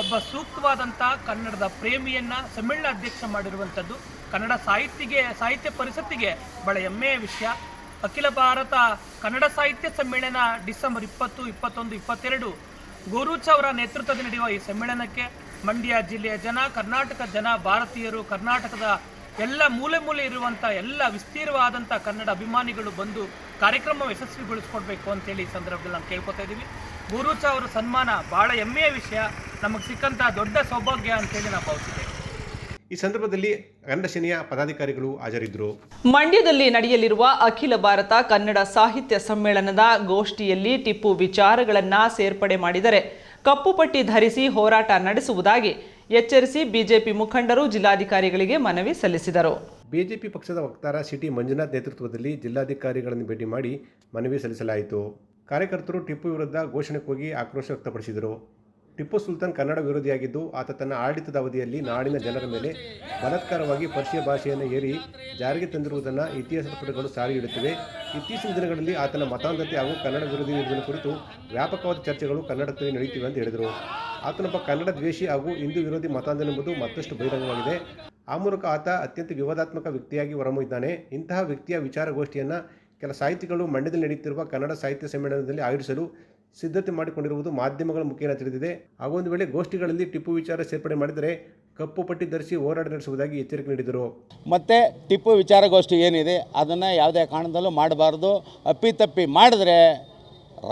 ಒಬ್ಬ ಸೂಕ್ತವಾದಂಥ ಕನ್ನಡದ ಪ್ರೇಮಿಯನ್ನು ಸಮ್ಮೇಳನ ಅಧ್ಯಕ್ಷ ಮಾಡಿರುವಂಥದ್ದು ಕನ್ನಡ ಸಾಹಿತ್ಯಿಗೆ, ಸಾಹಿತ್ಯ ಪರಿಷತ್ತಿಗೆ ಬಹಳ ಹೆಮ್ಮೆಯ ವಿಷಯ. ಅಖಿಲ ಭಾರತ ಕನ್ನಡ ಸಾಹಿತ್ಯ ಸಮ್ಮೇಳನ ಡಿಸೆಂಬರ್ ಇಪ್ಪತ್ತು, ಇಪ್ಪತ್ತೊಂದು, ಇಪ್ಪತ್ತೆರಡು ಗೋರೂಚ ಅವರ ನೇತೃತ್ವದಲ್ಲಿ ನಡೆಯುವ ಈ ಸಮ್ಮೇಳನಕ್ಕೆ ಮಂಡ್ಯ ಜಿಲ್ಲೆಯ ಜನ, ಕರ್ನಾಟಕ ಜನ, ಭಾರತೀಯರು, ಕರ್ನಾಟಕದ ಎಲ್ಲ ಮೂಲೆ ಮೂಲೆ ಇರುವಂಥ ಎಲ್ಲ ವಿಸ್ತೀರ್ಣವಾದಂಥ ಕನ್ನಡ ಅಭಿಮಾನಿಗಳು ಬಂದು ಕಾರ್ಯಕ್ರಮ ಯಶಸ್ವಿಗೊಳಿಸ್ಕೊಡ್ಬೇಕು ಅಂತೇಳಿ ಈ ಸಂದರ್ಭದಲ್ಲಿ ನಾವು ಕೇಳ್ಕೊತಾ ಇದ್ದೀವಿ ಗುರುಚ ಅವರ ಸನ್ಮಾನ ಭಾಳ ಹೆಮ್ಮೆಯ ವಿಷಯ. ನಮಗೆ ಸಿಕ್ಕಂಥ ದೊಡ್ಡ ಸೌಭಾಗ್ಯ ಅಂತೇಳಿ ನಾವು ಭಾವಿಸಿದ್ದೇವೆ ಈ ಸಂದರ್ಭದಲ್ಲಿ ಕನ್ನಡ ಸೇನೆಯ ಪದಾಧಿಕಾರಿಗಳು ಹಾಜರಿದ್ದರು. ಮಂಡ್ಯದಲ್ಲಿ ನಡೆಯಲಿರುವ ಅಖಿಲ ಭಾರತ ಕನ್ನಡ ಸಾಹಿತ್ಯ ಸಮ್ಮೇಳನದ ಗೋಷ್ಠಿಯಲ್ಲಿ ಟಿಪ್ಪು ವಿಚಾರಗಳನ್ನು ಸೇರ್ಪಡೆ ಮಾಡಿದರೆ ಕಪ್ಪು ಪಟ್ಟಿ ಧರಿಸಿ ಹೋರಾಟ ನಡೆಸುವುದಾಗಿ ಎಚ್ಚರಿಸಿ ಬಿಜೆಪಿ ಮುಖಂಡರು ಜಿಲ್ಲಾಧಿಕಾರಿಗಳಿಗೆ ಮನವಿ ಸಲ್ಲಿಸಿದರು. ಬಿಜೆಪಿ ಪಕ್ಷದ ವಕ್ತಾರ ಸಿಟಿ ಮಂಜುನಾಥ್ ನೇತೃತ್ವದಲ್ಲಿ ಜಿಲ್ಲಾಧಿಕಾರಿಗಳನ್ನು ಭೇಟಿ ಮಾಡಿ ಮನವಿ ಸಲ್ಲಿಸಲಾಯಿತು. ಕಾರ್ಯಕರ್ತರು ಟಿಪ್ಪು ವಿರುದ್ಧ ಘೋಷಣೆ ಕೂಗಿ ಆಕ್ರೋಶ ವ್ಯಕ್ತಪಡಿಸಿದರು. ಟಿಪ್ಪು ಸುಲ್ತಾನ್ ಕನ್ನಡ ವಿರೋಧಿಯಾಗಿದ್ದು, ಆತ ತನ್ನ ಆಡಳಿತದ ಅವಧಿಯಲ್ಲಿ ನಾಡಿನ ಜನರ ಮೇಲೆ ಬಲಾತ್ಕಾರವಾಗಿ ಪರ್ಷಿಯ ಭಾಷೆಯನ್ನು ಏರಿ ಜಾರಿಗೆ ತಂದಿರುವುದನ್ನು ಇತಿಹಾಸದ ಪುಟಗಳು ಸಾರಿ ಇಡುತ್ತಿವೆ ಇತ್ತೀಚಿನ ದಿನಗಳಲ್ಲಿ ಆತನ ಮತಾಂಧತೆ ಹಾಗೂ ಕನ್ನಡ ವಿರೋಧಿ ವಿರುದ್ಧ ಕುರಿತು ವ್ಯಾಪಕವಾದ ಚರ್ಚೆಗಳು ಕನ್ನಡದಲ್ಲಿ ನಡೆಯುತ್ತಿವೆ ಎಂದು ಹೇಳಿದರು. ಆತನೊಬ್ಬ ಕನ್ನಡ ದ್ವೇಷಿ ಹಾಗೂ ಹಿಂದೂ ವಿರೋಧಿ ಮತಾಂಧನೆ ಎಂಬುದು ಮತ್ತಷ್ಟು ಬಹಿರಂಗವಾಗಿದೆ. ಆ ಮೂಲಕ ಆತ ಅತ್ಯಂತ ವಿವಾದಾತ್ಮಕ ವ್ಯಕ್ತಿಯಾಗಿ ಹೊರಹೊಮ್ಮಿದ್ದಾನೆ. ಇಂತಹ ವ್ಯಕ್ತಿಯ ವಿಚಾರಗೋಷ್ಠಿಯನ್ನು ಕೆಲ ಸಾಹಿತಿಗಳು ಮಂಡ್ಯದಲ್ಲಿ ನಡೆಯುತ್ತಿರುವ ಕನ್ನಡ ಸಾಹಿತ್ಯ ಸಮ್ಮೇಳನದಲ್ಲಿ ಆಯೋಜಿಸಲು ಸಿದ್ಧತೆ ಮಾಡಿಕೊಂಡಿರುವುದು ಮಾಧ್ಯಮಗಳ ಮುಖೇನ ತಿಳಿದಿದೆ. ಒಂದು ವೇಳೆ ಗೋಷ್ಠಿಗಳಲ್ಲಿ ಟಿಪ್ಪು ವಿಚಾರ ಸೇರ್ಪಡೆ ಮಾಡಿದರೆ ಕಪ್ಪು ಪಟ್ಟಿ ಧರಿಸಿ ಹೋರಾಟ ನಡೆಸುವುದಾಗಿ ಎಚ್ಚರಿಕೆ ನೀಡಿದರು. ಮತ್ತು ಟಿಪ್ಪು ವಿಚಾರಗೋಷ್ಠಿ ಏನಿದೆ, ಅದನ್ನು ಯಾವುದೇ ಕಾರಣದಲ್ಲೂ ಮಾಡಬಾರ್ದು. ಅಪ್ಪಿತಪ್ಪಿ ಮಾಡಿದ್ರೆ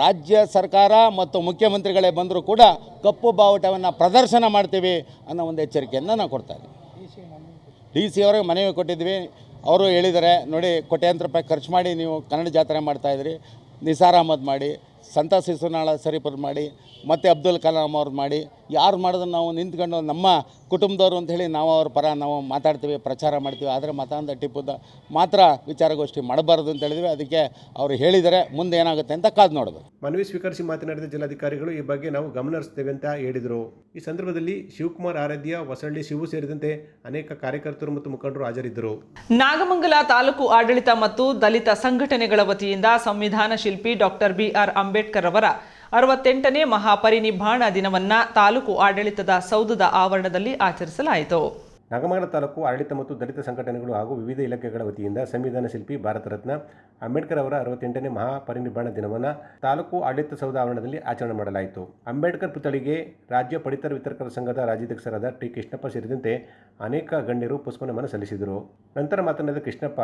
ರಾಜ್ಯ ಸರ್ಕಾರ ಮತ್ತು ಮುಖ್ಯಮಂತ್ರಿಗಳೇ ಬಂದರೂ ಕೂಡ ಕಪ್ಪು ಬಾವುಟವನ್ನು ಪ್ರದರ್ಶನ ಮಾಡ್ತೀವಿ ಅನ್ನೋ ಒಂದು ಎಚ್ಚರಿಕೆಯನ್ನು ನಾವು ಕೊಡ್ತಾ ಇದ್ದೀವಿ. ಡಿ ಸಿ ಅವರಿಗೆ ಮನವಿ ಕೊಟ್ಟಿದ್ವಿ. ಅವರು ಹೇಳಿದ್ದಾರೆ ನೋಡಿ, ಕೋಟ್ಯಾಂತರ ರೂಪಾಯಿ ಖರ್ಚು ಮಾಡಿ ನೀವು ಕನ್ನಡ ಜಾತ್ರೆ ಮಾಡ್ತಾಯಿದ್ರಿ ನಿಸಾರ್ ಅಹಮದ್ ಮಾಡಿ ಸಂತ ಶಿಶುನಾಳ ಸರಿಪುರ್ ಮಾಡಿ ಮತ್ತು ಅಬ್ದುಲ್ ಕಲಾಂ ಅವ್ರು ಮಾಡಿ ಯಾರು ಮಾಡಿದ್ರೆ ನಾವು ನಿಂತ್ಕೊಂಡು ನಮ್ಮ ಕುಟುಂಬದವರು ಅಂತ ಹೇಳಿ ನಾವು ಅವ್ರ ಪರ ನಾವು ಮಾತಾಡ್ತೀವಿ ಪ್ರಚಾರ ಮಾಡ್ತೀವಿ. ಆದರೆ ಮತಾಂಧ ಟಿಪ್ಪುದ ಮಾತ್ರ ವಿಚಾರಗೋಷ್ಠಿ ಮಾಡಬಾರ್ದು ಅಂತ ಹೇಳಿದ್ವಿ. ಅದಕ್ಕೆ ಅವರು ಹೇಳಿದರೆ ಮುಂದೆ ಏನಾಗುತ್ತೆ ಅಂತ ಕಾದು ನೋಡಬೇಕು. ಮನವಿ ಸ್ವೀಕರಿಸಿ ಮಾತನಾಡಿದ ಜಿಲ್ಲಾಧಿಕಾರಿಗಳು ಈ ಬಗ್ಗೆ ನಾವು ಗಮನ ಹರಿಸ್ತೇವೆ ಅಂತ ಹೇಳಿದರು. ಈ ಸಂದರ್ಭದಲ್ಲಿ ಶಿವಕುಮಾರ್ ಆರಾಧ್ಯ ಹೊಸಳ್ಳಿ ಶಿವು ಸೇರಿದಂತೆ ಅನೇಕ ಕಾರ್ಯಕರ್ತರು ಮತ್ತು ಮುಖಂಡರು ಹಾಜರಿದ್ದರು. ನಾಗಮಂಗಲ ತಾಲೂಕು ಆಡಳಿತ ಮತ್ತು ದಲಿತ ಸಂಘಟನೆಗಳ ವತಿಯಿಂದ ಸಂವಿಧಾನ ಶಿಲ್ಪಿ ಡಾಕ್ಟರ್ ಬಿಆರ್ ಅಂಬೇಡ್ಕರ್ ಅವರ ಅರವತ್ತೆಂಟನೇ ಮಹಾಪರಿನಿಬ್ಬಾಣ ದಿನವನ್ನ ತಾಲೂಕು ಆಡಳಿತದ ಸೌಧದ ಆವರಣದಲ್ಲಿ ಆಚರಿಸಲಾಯಿತು. ನಾಗಮಂಗಲ ತಾಲೂಕು ಆಡಳಿತ ಮತ್ತು ದಲಿತ ಸಂಘಟನೆಗಳು ಹಾಗೂ ವಿವಿಧ ಇಲಾಖೆಗಳ ವತಿಯಿಂದ ಸಂವಿಧಾನ ಶಿಲ್ಪಿ ಭಾರತ ರತ್ನ ಅಂಬೇಡ್ಕರ್ ಅವರ ಅರವತ್ತೆಂಟನೇ ಮಹಾಪರಿನಿರ್ವಾಣ ದಿನವನ್ನು ತಾಲೂಕು ಆಡಳಿತ ಸೌಧ ಆವರಣದಲ್ಲಿ ಆಚರಣೆ ಮಾಡಲಾಯಿತು. ಅಂಬೇಡ್ಕರ್ ಪುತ್ಥಳಿಗೆ ರಾಜ್ಯ ಪಡಿತರ ವಿತರಕರ ಸಂಘದ ರಾಜ್ಯಾಧ್ಯಕ್ಷರಾದ ಟಿ ಕೃಷ್ಣಪ್ಪ ಸೇರಿದಂತೆ ಅನೇಕ ಗಣ್ಯರು ಪುಷ್ಪನಮನ ಸಲ್ಲಿಸಿದರು. ನಂತರ ಮಾತನಾಡಿದ ಕೃಷ್ಣಪ್ಪ,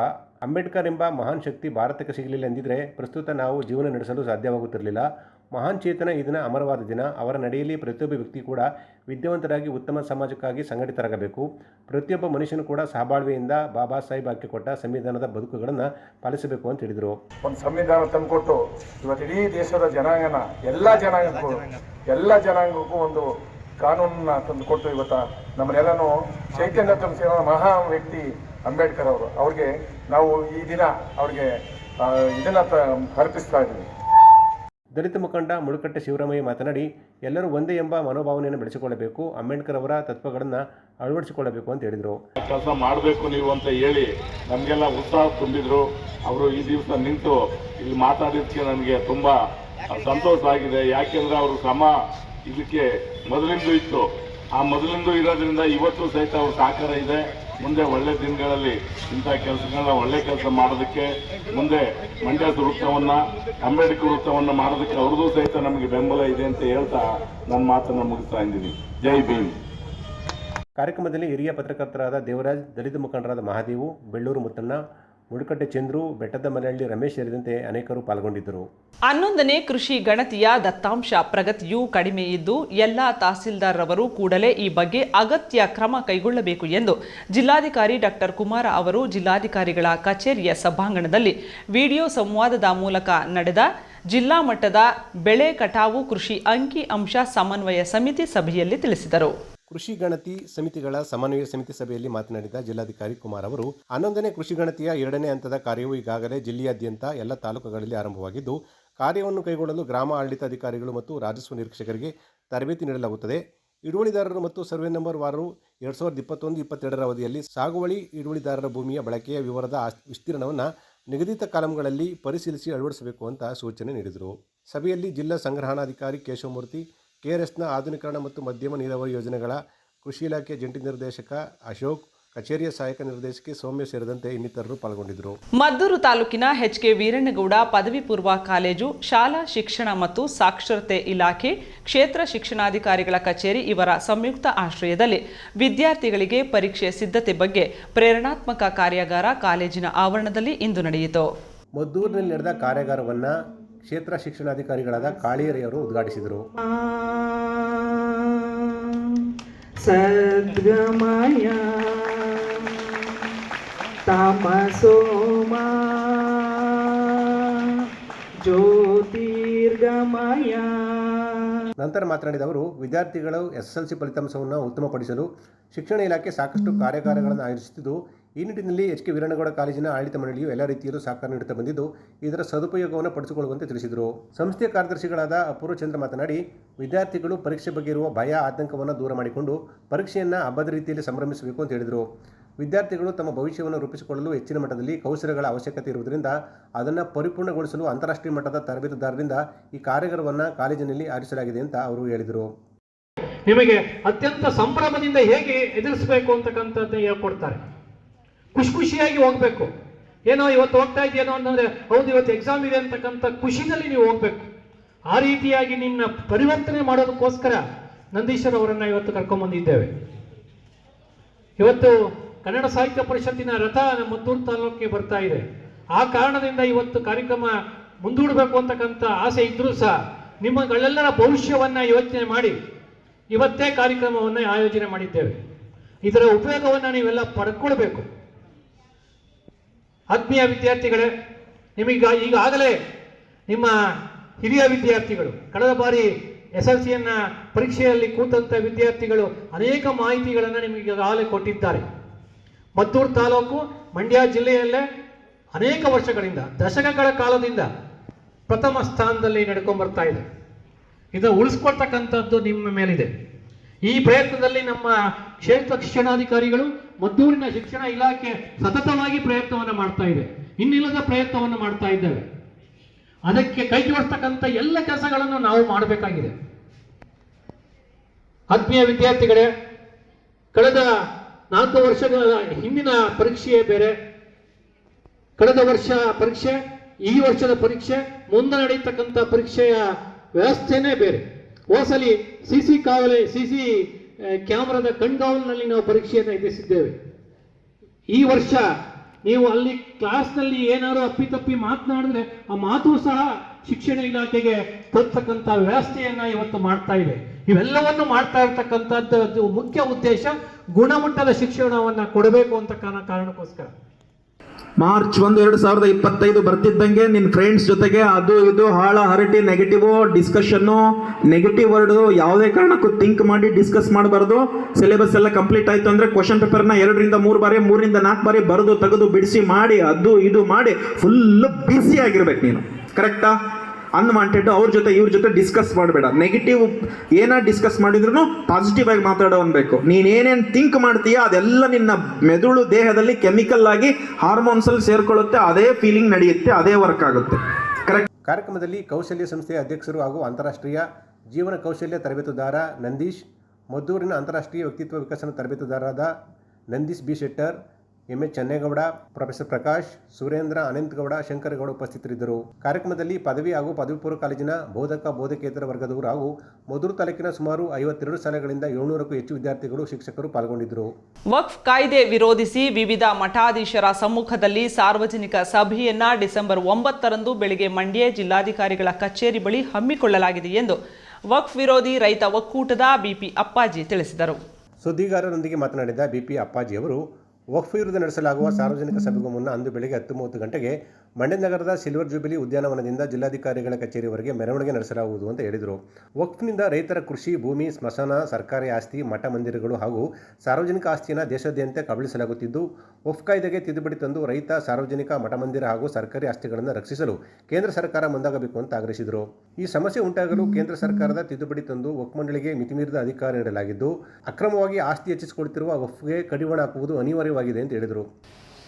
ಅಂಬೇಡ್ಕರ್ ಎಂಬ ಮಹಾನ್ ಶಕ್ತಿ ಭಾರತಕ್ಕೆ ಸಿಗಲಿಲ್ಲ ಎಂದಿದ್ರೆ ಪ್ರಸ್ತುತ ನಾವು ಜೀವನ ನಡೆಸಲು ಸಾಧ್ಯವಾಗುತ್ತಿರಲಿಲ್ಲ. ಮಹಾನ್ ಚೇತನ ಈ ದಿನ ಅಮರವಾದ ದಿನ. ಅವರ ನಡೆಯಲ್ಲಿ ಪ್ರತಿಯೊಬ್ಬ ವ್ಯಕ್ತಿ ಕೂಡ ವಿದ್ಯಾವಂತರಾಗಿ ಉತ್ತಮ ಸಮಾಜಕ್ಕಾಗಿ ಸಂಘಟಿತರಾಗಬೇಕು ಪ್ರತಿಯೊಬ್ಬ ಮನುಷ್ಯನು ಕೂಡ ಸಹಬಾಳ್ವೆಯಿಂದ ಬಾಬಾ ಸಾಹೇಬ್ ಹಾಕಿಕೊಟ್ಟ ಸಂವಿಧಾನದ ಬದುಕುಗಳನ್ನು ಪಾಲಿಸಬೇಕು ಅಂತ ಹೇಳಿದರು. ಒಂದು ಸಂವಿಧಾನ ತಂದುಕೊಟ್ಟು ಇವತ್ತು ಇಡೀ ದೇಶದ ಜನಾಂಗನ, ಎಲ್ಲ ಜನಾಂಗಕ್ಕೂ ಎಲ್ಲ ಜನಾಂಗಕ್ಕೂ ಒಂದು ಕಾನೂನನ್ನ ತಂದುಕೊಟ್ಟು ಇವತ್ತು ನಮ್ಮನ್ನೆಲ್ಲನೂ ಚೈತನ್ಯ ತುಂಬಿಸಿರೋ ಮಹಾ ವ್ಯಕ್ತಿ ಅಂಬೇಡ್ಕರ್ ಅವರು. ಅವ್ರಿಗೆ ನಾವು ಈ ದಿನ ಅವ್ರಿಗೆ ಇದನ್ನ ಅರ್ಪಿಸ್ತಾ ಇದ್ದೀವಿ. ದಲಿತ ಮುಖಂಡ ಮುಳುಕಟ್ಟೆ ಶಿವರಾಮಯ್ಯ ಮಾತನಾಡಿ, ಎಲ್ಲರೂ ಒಂದೇ ಎಂಬ ಮನೋಭಾವನೆಯನ್ನು ಬೆಳೆಸಿಕೊಳ್ಳಬೇಕು, ಅಂಬೇಡ್ಕರ್ ಅವರ ತತ್ವಗಳನ್ನು ಅಳವಡಿಸಿಕೊಳ್ಳಬೇಕು ಅಂತ ಹೇಳಿದರು. ಕೆಲಸ ಮಾಡಬೇಕು ನೀವು ಅಂತ ಹೇಳಿ ನಮಗೆಲ್ಲ ಉತ್ಸಾಹ ತುಂಬಿದ್ರು. ಅವರು ಈ ದಿವಸ ನಿಂತು ಇಲ್ಲಿ ಮಾತಾಡಿದ್ದಕ್ಕೆ ನನಗೆ ತುಂಬ ಸಂತೋಷ ಆಗಿದೆ. ಯಾಕೆಂದ್ರೆ ಅವರು ಶ್ರಮ ಇದಕ್ಕೆ ಮೊದಲಿಂದ ಇತ್ತು. ಆ ಮೊದಲಿಂದ ಇರೋದ್ರಿಂದ ಇವತ್ತು ಸಹಿತ ಅವ್ರ ಸಹಕಾರ ಇದೆ. ಮುಂದೆ ಒಳ್ಳೆ ದಿನಗಳಲ್ಲಿ ಇಂಥ ಕೆಲಸಗಳನ್ನ ಒಳ್ಳೆ ಕೆಲಸ ಮಾಡೋದಕ್ಕೆ ಮುಂದೆ ಮಂಡ್ಯ ವೃತ್ತವನ್ನ, ಅಂಬೇಡ್ಕರ್ ವೃತ್ತವನ್ನ ಮಾಡೋದಕ್ಕೆ ಅವ್ರದ್ದು ಸಹಿತ ನಮಗೆ ಬೆಂಬಲ ಇದೆ ಅಂತ ಹೇಳ್ತಾ ನನ್ನ ಮಾತನ್ನು ಮುಗಿಸ್ತಾ ಇದ್ದೀನಿ. ಜೈ ಭೀಮ್. ಕಾರ್ಯಕ್ರಮದಲ್ಲಿ ಹಿರಿಯ ಪತ್ರಕರ್ತರಾದ ದೇವರಾಜ್, ದಲಿತ ಮುಖಂಡರಾದ ಮಹಾದೇವು, ಬೆಳ್ಳೂರು ಮುತ್ತಣ್ಣ ಮುಡುಕಟ್ಟೆ ಚಂದ್ರು, ಬೆಟ್ಟದ ಮನೆಹಳ್ಳಿ ರಮೇಶ್ ಸೇರಿದಂತೆ ಅನೇಕರು ಪಾಲ್ಗೊಂಡಿದ್ದರು. ಹನ್ನೊಂದನೇ ಕೃಷಿ ಗಣತಿಯ ದತ್ತಾಂಶ ಪ್ರಗತಿಯೂ ಕಡಿಮೆ ಇದ್ದು, ಎಲ್ಲ ತಹಸೀಲ್ದಾರ್ರವರು ಕೂಡಲೇ ಈ ಬಗ್ಗೆ ಅಗತ್ಯ ಕ್ರಮ ಕೈಗೊಳ್ಳಬೇಕು ಎಂದು ಜಿಲ್ಲಾಧಿಕಾರಿ ಡಾಕ್ಟರ್ ಕುಮಾರ ಅವರು ಜಿಲ್ಲಾಧಿಕಾರಿಗಳ ಕಚೇರಿಯ ಸಭಾಂಗಣದಲ್ಲಿ ವಿಡಿಯೋ ಸಂವಾದದ ಮೂಲಕ ನಡೆದ ಜಿಲ್ಲಾ ಮಟ್ಟದ ಬೆಳೆ ಕಟಾವು ಕೃಷಿ ಅಂಕಿ ಅಂಶ ಸಮನ್ವಯ ಸಮಿತಿ ಸಭೆಯಲ್ಲಿ ತಿಳಿಸಿದರು. ಕೃಷಿ ಗಣತಿ ಸಮಿತಿಗಳ ಸಮನ್ವಯ ಸಮಿತಿ ಸಭೆಯಲ್ಲಿ ಮಾತನಾಡಿದ ಜಿಲ್ಲಾಧಿಕಾರಿ ಕುಮಾರ್ ಅವರು, ಹನ್ನೊಂದನೇ ಕೃಷಿ ಗಣತಿಯ ಎರಡನೇ ಹಂತದ ಕಾರ್ಯವು ಈಗಾಗಲೇ ಜಿಲ್ಲೆಯಾದ್ಯಂತ ಎಲ್ಲ ತಾಲೂಕುಗಳಲ್ಲಿ ಆರಂಭವಾಗಿದ್ದು, ಕಾರ್ಯವನ್ನು ಕೈಗೊಳ್ಳಲು ಗ್ರಾಮ ಆಡಳಿತ ಅಧಿಕಾರಿಗಳು ಮತ್ತು ರಾಜಸ್ವ ನಿರೀಕ್ಷಕರಿಗೆ ತರಬೇತಿ ನೀಡಲಾಗುತ್ತದೆ. ಹಿಡುವಳಿದಾರರು ಮತ್ತು ಸರ್ವೆ ನಂಬರ್ ವಾರರು ಎರಡು ಸಾವಿರದ ಇಪ್ಪತ್ತೊಂದು ಇಪ್ಪತ್ತೆರಡರ ಅವಧಿಯಲ್ಲಿ ಸಾಗುವಳಿ ಹಿಡುವಳಿದಾರರ ಭೂಮಿಯ ಬಳಕೆಯ ವಿವರದ ವಿಸ್ತೀರ್ಣವನ್ನು ನಿಗದಿತ ಕಾಲಂಗಳಲ್ಲಿ ಪರಿಶೀಲಿಸಿ ಅಳವಡಿಸಬೇಕು ಅಂತ ಸೂಚನೆ ನೀಡಿದರು. ಸಭೆಯಲ್ಲಿ ಜಿಲ್ಲಾ ಸಂಗ್ರಹಣಾಧಿಕಾರಿ ಕೇಶವಮೂರ್ತಿ ಕೆಆರ್ಎಸ್ನ ಆಧುನೀಕರಣ ಮತ್ತು ಮಧ್ಯಮ ನೀರಾವರಿ ಯೋಜನೆಗಳ ಕೃಷಿ ಇಲಾಖೆ ಜಂಟಿ ನಿರ್ದೇಶಕ ಅಶೋಕ್ ಕಚೇರಿಯ ಸಹಾಯಕ ನಿರ್ದೇಶಕಿ ಸೌಮ್ಯ ಸೇರಿದಂತೆ ಇನ್ನಿತರರು ಪಾಲ್ಗೊಂಡಿದ್ದರು. ಮದ್ದೂರು ತಾಲೂಕಿನ ಎಚ್ ಕೆ ವೀರಣ್ಣಗೌಡ ಪದವಿ ಪೂರ್ವ ಕಾಲೇಜು ಶಾಲಾ ಶಿಕ್ಷಣ ಮತ್ತು ಸಾಕ್ಷರತೆ ಇಲಾಖೆ ಕ್ಷೇತ್ರ ಶಿಕ್ಷಣಾಧಿಕಾರಿಗಳ ಕಚೇರಿ ಇವರ ಸಂಯುಕ್ತ ಆಶ್ರಯದಲ್ಲಿ ವಿದ್ಯಾರ್ಥಿಗಳಿಗೆ ಪರೀಕ್ಷೆ ಸಿದ್ಧತೆ ಬಗ್ಗೆ ಪ್ರೇರಣಾತ್ಮಕ ಕಾರ್ಯಾಗಾರ ಕಾಲೇಜಿನ ಆವರಣದಲ್ಲಿ ಇಂದು ನಡೆಯಿತು. ಮದ್ದೂರಿನಲ್ಲಿ ನಡೆದ ಕಾರ್ಯಾಗಾರವನ್ನು ಕ್ಷೇತ್ರ ಶಿಕ್ಷಣಾಧಿಕಾರಿಗಳಾದ ಕಾಳಿಯರೆಯವರು ಉದ್ಘಾಟಿಸಿದರು. ಸದ್ಗಮಯ ತಮಸೋಮ ಜ್ಯೋತಿರ್ಗಮಯ. ನಂತರ ಮಾತನಾಡಿದ ಅವರು ವಿದ್ಯಾರ್ಥಿಗಳು ಎಸ್ ಎಲ್ ಸಿ ಫಲಿತಾಂಶವನ್ನು ಉತ್ತಮಪಡಿಸಲು ಶಿಕ್ಷಣ ಇಲಾಖೆ ಸಾಕಷ್ಟು ಕಾರ್ಯಾಗಾರಗಳನ್ನು ಆಯೋಜಿಸುತ್ತಿದ್ದು ಈ ನಿಟ್ಟಿನಲ್ಲಿ ಎಚ್ ಕೆ ವೀರಣ್ಣಗೌಡ ಕಾಲೇಜಿನ ಆಡಳಿತ ಮಂಡಳಿಯು ಎಲ್ಲ ರೀತಿಯಲ್ಲೂ ಸಹಕಾರ ನೀಡುತ್ತಾ ಬಂದಿದ್ದು, ಇದರ ಸದುಪಯೋಗವನ್ನು ಪಡಿಸಿಕೊಳ್ಳುವಂತೆ ತಿಳಿಸಿದರು. ಸಂಸ್ಥೆಯ ಕಾರ್ಯದರ್ಶಿಗಳಾದ ಅಪೂರ್ವ ಚಂದ್ರ ಮಾತನಾಡಿ, ವಿದ್ಯಾರ್ಥಿಗಳು ಪರೀಕ್ಷೆ ಬಗ್ಗೆ ಇರುವ ಭಯ, ಆತಂಕವನ್ನು ದೂರ ಮಾಡಿಕೊಂಡು ಪರೀಕ್ಷೆಯನ್ನು ಹಬ್ಬದ ರೀತಿಯಲ್ಲಿ ಸಂಭ್ರಮಿಸಬೇಕು ಅಂತ ಹೇಳಿದರು. ವಿದ್ಯಾರ್ಥಿಗಳು ತಮ್ಮ ಭವಿಷ್ಯವನ್ನು ರೂಪಿಸಿಕೊಳ್ಳಲು ಹೆಚ್ಚಿನ ಮಟ್ಟದಲ್ಲಿ ಕೌಶಲ್ಯಗಳ ಅವಶ್ಯಕತೆ ಇರುವುದರಿಂದ, ಅದನ್ನು ಪರಿಪೂರ್ಣಗೊಳಿಸಲು ಅಂತಾರಾಷ್ಟ್ರೀಯ ಮಟ್ಟದ ತರಬೇತುದಾರರಿಂದ ಈ ಕಾರ್ಯಕ್ರಮವನ್ನು ಕಾಲೇಜಿನಲ್ಲಿ ಆರಿಸಲಾಗಿದೆ ಅಂತ ಅವರು ಹೇಳಿದರು. ನಿಮಗೆ ಅತ್ಯಂತ ಸಂಭ್ರಮದಿಂದ ಹೇಗೆ ಎದುರಿಸಬೇಕು ಅಂತಕ್ಕಂಥದ್ದು ಹೇಳ್ಕೊಡ್ತಾರೆ. ಖುಷಿ ಖುಷಿಯಾಗಿ ಹೋಗ್ಬೇಕು. ಏನೋ ಇವತ್ತು ಹೋಗ್ತಾ ಇದೆಯೇನೋ ಅಂತಂದ್ರೆ, ಹೌದು, ಇವತ್ತು ಎಕ್ಸಾಮ್ ಇದೆ ಅಂತಕ್ಕಂಥ ಖುಷಿನಲ್ಲಿ ನೀವು ಹೋಗ್ಬೇಕು. ಆ ರೀತಿಯಾಗಿ ನಿನ್ನ ಪರಿವರ್ತನೆ ಮಾಡೋದಕ್ಕೋಸ್ಕರ ನಂದೀಶ್ವರ್ ಅವರನ್ನ ಇವತ್ತು ಕರ್ಕೊಂಡ್ಬಂದಿದ್ದೇವೆ ಇವತ್ತು ಕನ್ನಡ ಸಾಹಿತ್ಯ ಪರಿಷತ್ತಿನ ರಥ ನಮ್ಮ ಮದ್ದೂರು ತಾಲೂಕಿಗೆ ಬರ್ತಾ ಇದೆ. ಆ ಕಾರಣದಿಂದ ಇವತ್ತು ಕಾರ್ಯಕ್ರಮ ಮುಂದೂಡಬೇಕು ಅಂತಕ್ಕಂಥ ಆಸೆ ಇದ್ರೂ ಸಹ ನಿಮ್ಮಗಳೆಲ್ಲರ ಭವಿಷ್ಯವನ್ನ ಯೋಚನೆ ಮಾಡಿ ಇವತ್ತೇ ಕಾರ್ಯಕ್ರಮವನ್ನು ಆಯೋಜನೆ ಮಾಡಿದ್ದೇವೆ. ಇದರ ಉಪಯೋಗವನ್ನು ನೀವೆಲ್ಲ ಪಡ್ಕೊಳ್ಬೇಕು. ಆತ್ಮೀಯ ವಿದ್ಯಾರ್ಥಿಗಳೇ ನಿಮೀಗ ಈಗಾಗಲೇ ನಿಮ್ಮ ಹಿರಿಯ ವಿದ್ಯಾರ್ಥಿಗಳು, ಕಳೆದ ಬಾರಿ ಎಸ್ ಎಲ್ ಸಿಯನ್ನು ಪರೀಕ್ಷೆಯಲ್ಲಿ ಕೂತಂತ ವಿದ್ಯಾರ್ಥಿಗಳು ಅನೇಕ ಮಾಹಿತಿಗಳನ್ನು ನಿಮಗೆ ಆಗಲೇ ಕೊಟ್ಟಿದ್ದಾರೆ. ಮದ್ದೂರು ತಾಲೂಕು, ಮಂಡ್ಯ ಜಿಲ್ಲೆಯಲ್ಲೇ ಅನೇಕ ವರ್ಷಗಳಿಂದ, ದಶಕಗಳ ಕಾಲದಿಂದ ಪ್ರಥಮ ಸ್ಥಾನದಲ್ಲಿ ನಡ್ಕೊಂಡ್ಬರ್ತಾ ಇದೆ. ಇದು ಉಳಿಸ್ಕೊಳ್ತಕ್ಕಂಥದ್ದು ನಿಮ್ಮ ಮೇಲಿದೆ. ಈ ಪ್ರಯತ್ನದಲ್ಲಿ ನಮ್ಮ ಕ್ಷೇತ್ರ ಶಿಕ್ಷಣಾಧಿಕಾರಿಗಳು ಮದ್ದೂರಿನ ಶಿಕ್ಷಣ ಇಲಾಖೆ ಸತತವಾಗಿ ಪ್ರಯತ್ನವನ್ನು ಮಾಡ್ತಾ ಇದೆ. ಇನ್ನಿಲ್ಲದ ಪ್ರಯತ್ನವನ್ನು ಮಾಡ್ತಾ ಇದ್ದೇವೆ ಅದಕ್ಕೆ ಕೈ ಜೋಡಿಸ್ತಕ್ಕಂಥ ಎಲ್ಲ ಕೆಲಸಗಳನ್ನು ನಾವು ಮಾಡಬೇಕಾಗಿದೆ. ಆತ್ಮೀಯ ವಿದ್ಯಾರ್ಥಿಗಳೇ, ಕಳೆದ ನಾಲ್ಕು ವರ್ಷಗಳ ಹಿಂದಿನ ಪರೀಕ್ಷೆಯೇ ಬೇರೆ. ಕಳೆದ ವರ್ಷ ಪರೀಕ್ಷೆ, ಈ ವರ್ಷದ ಪರೀಕ್ಷೆ, ಮುಂದೆ ನಡೀತಕ್ಕಂಥ ಪರೀಕ್ಷೆಯ ವ್ಯವಸ್ಥೆನೇ ಬೇರೆ. ಹೋಸಲಿ ಸಿ ಸಿ ಕಾವಲೆ, ಸಿ ಸಿ ಕ್ಯಾಮ್ರಾದ ಕಣ್ಗಾವಲಿನಲ್ಲಿ ನಾವು ಪರೀಕ್ಷೆಯನ್ನು ಎದುರಿಸಿದ್ದೇವೆ ಈ ವರ್ಷ ನೀವು ಅಲ್ಲಿ ಕ್ಲಾಸ್ನಲ್ಲಿ ಏನಾದ್ರು ಅಪ್ಪಿತಪ್ಪಿ ಮಾತನಾಡಿದ್ರೆ ಆ ಮಾತು ಸಹ ಶಿಕ್ಷಣ ಇಲಾಖೆಗೆ ತರ್ತಕ್ಕಂಥ ವ್ಯವಸ್ಥೆಯನ್ನ ಇವತ್ತು ಮಾಡ್ತಾ ಇದೆ. ಇವೆಲ್ಲವನ್ನು ಮಾಡ್ತಾ ಇರ್ತಕ್ಕಂಥದ್ದು ಮುಖ್ಯ ಉದ್ದೇಶ ಗುಣಮಟ್ಟದ ಶಿಕ್ಷಣವನ್ನ ಕೊಡಬೇಕು ಅಂತ ಕಾರಣ ಕಾರಣಕ್ಕೋಸ್ಕರ. ಮಾರ್ಚ್ ಒಂದು, ಎರಡು ಸಾವಿರದ ಇಪ್ಪತ್ತೈದು ಬರ್ತಿದ್ದಂಗೆ ನಿನ್ನ ಫ್ರೆಂಡ್ಸ್ ಜೊತೆಗೆ ಅದು ಇದು ಹಾಳ, ಹರಟಿ ನೆಗೆಟಿವ್ ಡಿಸ್ಕಷನ್ನು ನೆಗೆಟಿವ್ ವರ್ಡ್ ಯಾವುದೇ ಕಾರಣಕ್ಕೂ ಥಿಂಕ್ ಮಾಡಿ ಡಿಸ್ಕಸ್ ಮಾಡಬಾರ್ದು. ಸಿಲೆಬಸ್ ಎಲ್ಲ ಕಂಪ್ಲೀಟ್ ಆಯಿತು ಅಂದರೆ ಕ್ವಶನ್ ಪೇಪರ್ನ ಎರಡರಿಂದ ಮೂರು ಬಾರಿ, ಮೂರರಿಂದ ನಾಲ್ಕು ಬಾರಿ ಬರೆದು, ತೆಗೆದು, ಬಿಡಿಸಿ ಮಾಡಿ, ಅದು ಇದು ಮಾಡಿ ಫುಲ್ ಬ್ಯುಸಿ ಆಗಿರ್ಬೇಕು ನೀನು. ಕರೆಕ್ಟಾ ಅನ್ವಾಂಟೆಡ್ ಅವ್ರ ಜೊತೆ, ಇವ್ರ ಜೊತೆ ಡಿಸ್ಕಸ್ ಮಾಡಬೇಡ. ನೆಗೆಟಿವ್ ಏನ ಡಿಸ್ಕಸ್ ಮಾಡಿದ್ರು ಪಾಸಿಟಿವ್ ಆಗಿ ಮಾತಾಡೋ ಅನ್ಬೇಕು ನೀನೇನೇನು ಥಿಂಕ್ ಮಾಡ್ತೀಯ, ಅದೆಲ್ಲ ನಿನ್ನ ಮೆದುಳು ದೇಹದಲ್ಲಿ ಕೆಮಿಕಲ್ ಆಗಿ ಹಾರ್ಮೋನ್ಸಲ್ಲಿ ಸೇರ್ಕೊಳ್ಳುತ್ತೆ, ಅದೇ ಫೀಲಿಂಗ್ ನಡೆಯುತ್ತೆ, ಅದೇ ವರ್ಕ್ ಆಗುತ್ತೆ. ಕರೆಕ್ಟ್ ಕಾರ್ಯಕ್ರಮದಲ್ಲಿ ಕೌಶಲ್ಯ ಸಂಸ್ಥೆಯ ಅಧ್ಯಕ್ಷರು ಹಾಗೂ ಅಂತಾರಾಷ್ಟ್ರೀಯ ಜೀವನ ಕೌಶಲ್ಯ ತರಬೇತುದಾರ ನಂದೀಶ್, ಮದ್ದೂರಿನ ಅಂತಾರಾಷ್ಟ್ರೀಯ ವ್ಯಕ್ತಿತ್ವ ವಿಕಸನ ತರಬೇತುದಾರರಾದ Nandish B. Shettar M H Chennegowda professor Prakash Surendra Ananthagowda Shankaragowda ಉಪಸ್ಥಿತರಿದ್ದರು. ಕಾರ್ಯಕ್ರಮದಲ್ಲಿ ಪದವಿ ಹಾಗೂ ಪದವಿ ಪೂರ್ವ ಕಾಲೇಜಿನ ಬೋಧಕ ಬೋಧಕೇತರ ವರ್ಗದವರು ಹಾಗೂ ಮಧುರು ತಾಲೂಕಿನ ಸುಮಾರು ಐವತ್ತೆರಡು ಶಾಲೆಗಳಿಂದ ಏಳ್ನೂರಕ್ಕೂ ಹೆಚ್ಚು ವಿದ್ಯಾರ್ಥಿಗಳು ಶಿಕ್ಷಕರು ಪಾಲ್ಗೊಂಡಿದ್ದರು. ವಕ್ಫ್ ಕಾಯ್ದೆ ವಿರೋಧಿಸಿ ವಿವಿಧ ಮಠಾಧೀಶರ ಸಮ್ಮುಖದಲ್ಲಿ ಸಾರ್ವಜನಿಕ ಸಭೆಯನ್ನ ಡಿಸೆಂಬರ್ ಒಂಬತ್ತರಂದು ಬೆಳಗ್ಗೆ ಮಂಡ್ಯ ಜಿಲ್ಲಾಧಿಕಾರಿಗಳ ಕಚೇರಿ ಬಳಿ ಹಮ್ಮಿಕೊಳ್ಳಲಾಗಿದೆ ಎಂದು ವಕ್ಫ್ ವಿರೋಧಿ ರೈತ ಒಕ್ಕೂಟದ ಬಿಪಿ ಅಪ್ಪಾಜಿ ತಿಳಿಸಿದರು. ಸುದ್ದಿಗಾರರೊಂದಿಗೆ ಮಾತನಾಡಿದ ಬಿಪಿ ಅಪ್ಪಾಜಿಯವರು ವಕ್ಫ್ ವಿರುದ್ಧ ನಡೆಸಲಾಗುವ ಸಾರ್ವಜನಿಕ ಸಭೆಗೂ ಮುನ್ನ ಅಂದು ಬೆಳಗ್ಗೆ ಹತ್ತು ಮೂವತ್ತು ಗಂಟೆಗೆ ಮಂಡ್ಯ ನಗರದ ಸಿಲ್ವರ್ ಜುಬಿಲಿ ಉದ್ಯಾನವನದಿಂದ ಜಿಲ್ಲಾಧಿಕಾರಿಗಳ ಕಚೇರಿವರೆಗೆ ಮೆರವಣಿಗೆ ನಡೆಸಲಾಗುವುದು ಅಂತ ಹೇಳಿದರು. ವಕ್ಫ್ನಿಂದ ರೈತರ ಕೃಷಿ, ಭೂಮಿ, ಸ್ಮಶಾನ, ಸರ್ಕಾರಿ ಆಸ್ತಿ, ಮಠ ಮಂದಿರಗಳು ಹಾಗೂ ಸಾರ್ವಜನಿಕ ಆಸ್ತಿಯನ್ನು ದೇಶಾದ್ಯಂತ ಕಬಳಿಸಲಾಗುತ್ತಿದ್ದು, ವಕ್ಫ್ ಕಾಯ್ದೆಗೆ ತಿದ್ದುಪಡಿ ತಂದು ರೈತ, ಸಾರ್ವಜನಿಕ, ಮಠ ಮಂದಿರ ಹಾಗೂ ಸರ್ಕಾರಿ ಆಸ್ತಿಗಳನ್ನು ರಕ್ಷಿಸಲು ಕೇಂದ್ರ ಸರ್ಕಾರ ಮುಂದಾಗಬೇಕು ಅಂತ ಆಗ್ರಹಿಸಿದರು. ಈ ಸಮಸ್ಯೆ ಉಂಟಾಗಲು ಕೇಂದ್ರ ಸರ್ಕಾರದ ತಿದ್ದುಪಡಿ ತಂದು ವಕ್ ಮಂಡಳಿಗೆ ಮಿತಿಮೀರಿದ ಅಧಿಕಾರ ನೀಡಲಾಗಿದ್ದು, ಅಕ್ರಮವಾಗಿ ಆಸ್ತಿ ಹೆಚ್ಚಿಸಿಕೊಳ್ತಿರುವ ವಫ್ಗೆ ಕಡಿವಾಣ ಹಾಕುವುದು ಅನಿವಾರ್ಯವಾಗಿದೆ ಅಂತ ಹೇಳಿದರು.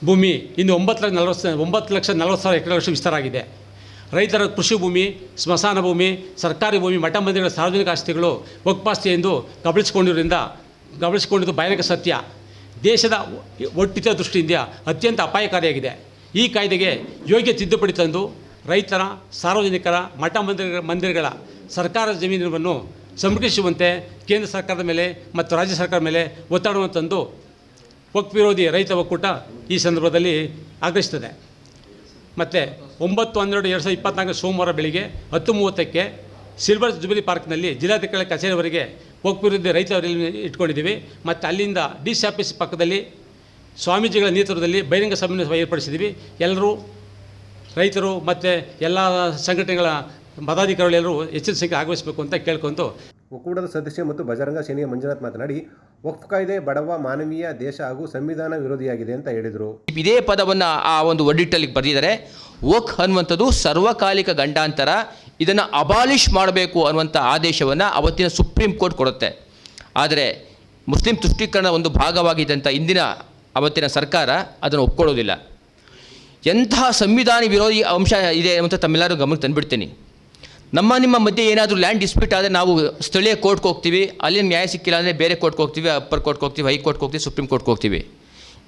ಭೂಮಿ ಇನ್ನು ಒಂಬತ್ತು ಲಕ್ಷ ನಲವತ್ತು ಒಂಬತ್ತು ಲಕ್ಷ ನಲವತ್ತು ಸಾವಿರ ಎಕರೆಗಳಷ್ಟು ವಿಸ್ತಾರ ಆಗಿದೆ. ರೈತರ ಕೃಷಿ ಭೂಮಿ, ಸ್ಮಶಾನ ಭೂಮಿ, ಸರ್ಕಾರಿ ಭೂಮಿ ಮಠ ಮಂದಿರಗಳ ಸಾರ್ವಜನಿಕ ಆಸ್ತಿಗಳು ಒಕ್ಪಾಸ್ತಿ ಎಂದು ಕಬಳಿಸಿಕೊಂಡಿರೋದ್ರಿಂದ ಕಬಳಿಸಿಕೊಂಡಿದ್ದು ಭಯಾನಕ ಸತ್ಯ. ದೇಶದ ಒಟ್ಟಿತ ದೃಷ್ಟಿಯಿಂದ ಅತ್ಯಂತ ಅಪಾಯಕಾರಿಯಾಗಿದೆ. ಈ ಕಾಯ್ದೆಗೆ ಯೋಗ್ಯ ತಿದ್ದುಪಡಿ ತಂದು ರೈತರ, ಸಾರ್ವಜನಿಕರ ಮಠ ಮಂದಿರ ಮಂದಿರಗಳ ಸರ್ಕಾರದ ಜಮೀನನ್ನು ಸಂರಕ್ಷಿಸುವಂತೆ ಕೇಂದ್ರ ಸರ್ಕಾರದ ಮೇಲೆ ಮತ್ತು ರಾಜ್ಯ ಸರ್ಕಾರದ ಮೇಲೆ ಒತ್ತಡವನ್ನು ತಂದು ವಕ್ ವಿರೋಧಿ ರೈತ ಒಕ್ಕೂಟ ಈ ಸಂದರ್ಭದಲ್ಲಿ ಆಗ್ರಹಿಸ್ತದೆ ಮತ್ತು ಒಂಬತ್ತು ಹನ್ನೆರಡು ಎರಡು ಸಾವಿರದ ಇಪ್ಪತ್ತ್ನಾಲ್ಕು ಸೋಮವಾರ ಬೆಳಿಗ್ಗೆ ಹತ್ತು ಮೂವತ್ತಕ್ಕೆ ಸಿಲ್ವರ್ ಜುಬಿಲಿ ಪಾರ್ಕ್ನಲ್ಲಿ ಜಿಲ್ಲಾಧಿಕಾರಿ ಕಚೇರಿವರೆಗೆ ವಕ್ ವಿರೋಧಿ ರೈತ ರ್ಯಾಲಿ ಇಟ್ಕೊಂಡಿದ್ದೀವಿ. ಮತ್ತು ಅಲ್ಲಿಂದ ಡಿ ಸಿ ಆಫೀಸ್ ಪಕ್ಕದಲ್ಲಿ ಸ್ವಾಮೀಜಿಗಳ ನೇತೃತ್ವದಲ್ಲಿ ಬಹಿರಂಗ ಸಭೆಯನ್ನು ಏರ್ಪಡಿಸಿದ್ದೀವಿ. ಎಲ್ಲರೂ ರೈತರು ಮತ್ತು ಎಲ್ಲ ಸಂಘಟನೆಗಳ ಪದಾಧಿಕಾರಿಗಳೆಲ್ಲರೂ ಹೆಚ್ಚಿನ ಸಂಖ್ಯೆ ಆಗಮಿಸಬೇಕು ಅಂತ ಕೇಳ್ಕೊಂತು ಒಕ್ಕೂಟದ ಸದಸ್ಯ ಮತ್ತು ಬಜರಂಗ ಸೇನೆಯ ಮಂಜುನಾಥ್ ಮಾತನಾಡಿ ವಕ್ಫ್ ಕಾಯ್ದೆ ಬಡವ ಮಾನವೀಯ ದೇಶ ಹಾಗೂ ಸಂವಿಧಾನ ವಿರೋಧಿಯಾಗಿದೆ ಅಂತ ಹೇಳಿದರು. ಇದೇ ಪದವನ್ನು ಆ ಒಂದು ಒಡ್ಡಿಟ್ಟಲ್ಲಿ ಬರೆದಿದ್ದಾರೆ. ವಕ್ ಅನ್ನುವಂಥದ್ದು ಸರ್ವಕಾಲಿಕ ಗಂಡಾಂತರ, ಇದನ್ನು ಅಬಾಲಿಷ್ ಮಾಡಬೇಕು ಅನ್ನುವಂಥ ಆದೇಶವನ್ನು ಅವತ್ತಿನ ಸುಪ್ರೀಂ ಕೋರ್ಟ್ ಕೊಡುತ್ತೆ. ಆದರೆ ಮುಸ್ಲಿಂ ತುಷ್ಟೀಕರಣದ ಒಂದು ಭಾಗವಾಗಿದ್ದಂಥ ಇಂದಿನ ಅವತ್ತಿನ ಸರ್ಕಾರ ಅದನ್ನು ಒಪ್ಕೊಳ್ಳೋದಿಲ್ಲ. ಎಂತಹ ಸಂವಿಧಾನ ವಿರೋಧಿ ಅಂಶ ಇದೆ ಅಂತ ತಮ್ಮೆಲ್ಲರೂ ಗಮನಕ್ಕೆ ತಂದುಬಿಡ್ತೀನಿ. ನಮ್ಮ ನಿಮ್ಮ ಮಧ್ಯೆ ಏನಾದರೂ ಲ್ಯಾಂಡ್ ಡಿಸ್ಪ್ಯೂಟ್ ಆದರೆ ನಾವು ಸ್ಥಳೀಯ ಕೋರ್ಟ್ಗೆ ಹೋಗ್ತೀವಿ, ಅಲ್ಲಿ ನ್ಯಾಯ ಸಿಕ್ಕಿಲ್ಲ ಅಂದರೆ ಬೇರೆ ಕೋರ್ಟ್ಗೆ ಹೋಗ್ತೀವಿ ಅಪ್ಪರ್ ಕೋರ್ಟ್ಗೆ ಹೋಗ್ತೀವಿ ಹೈಕೋರ್ಟ್ಗೆ ಹೋಗ್ತೀವಿ ಸುಪ್ರೀಂ ಕೋರ್ಟ್ಗೆ ಹೋಗ್ತೀವಿ.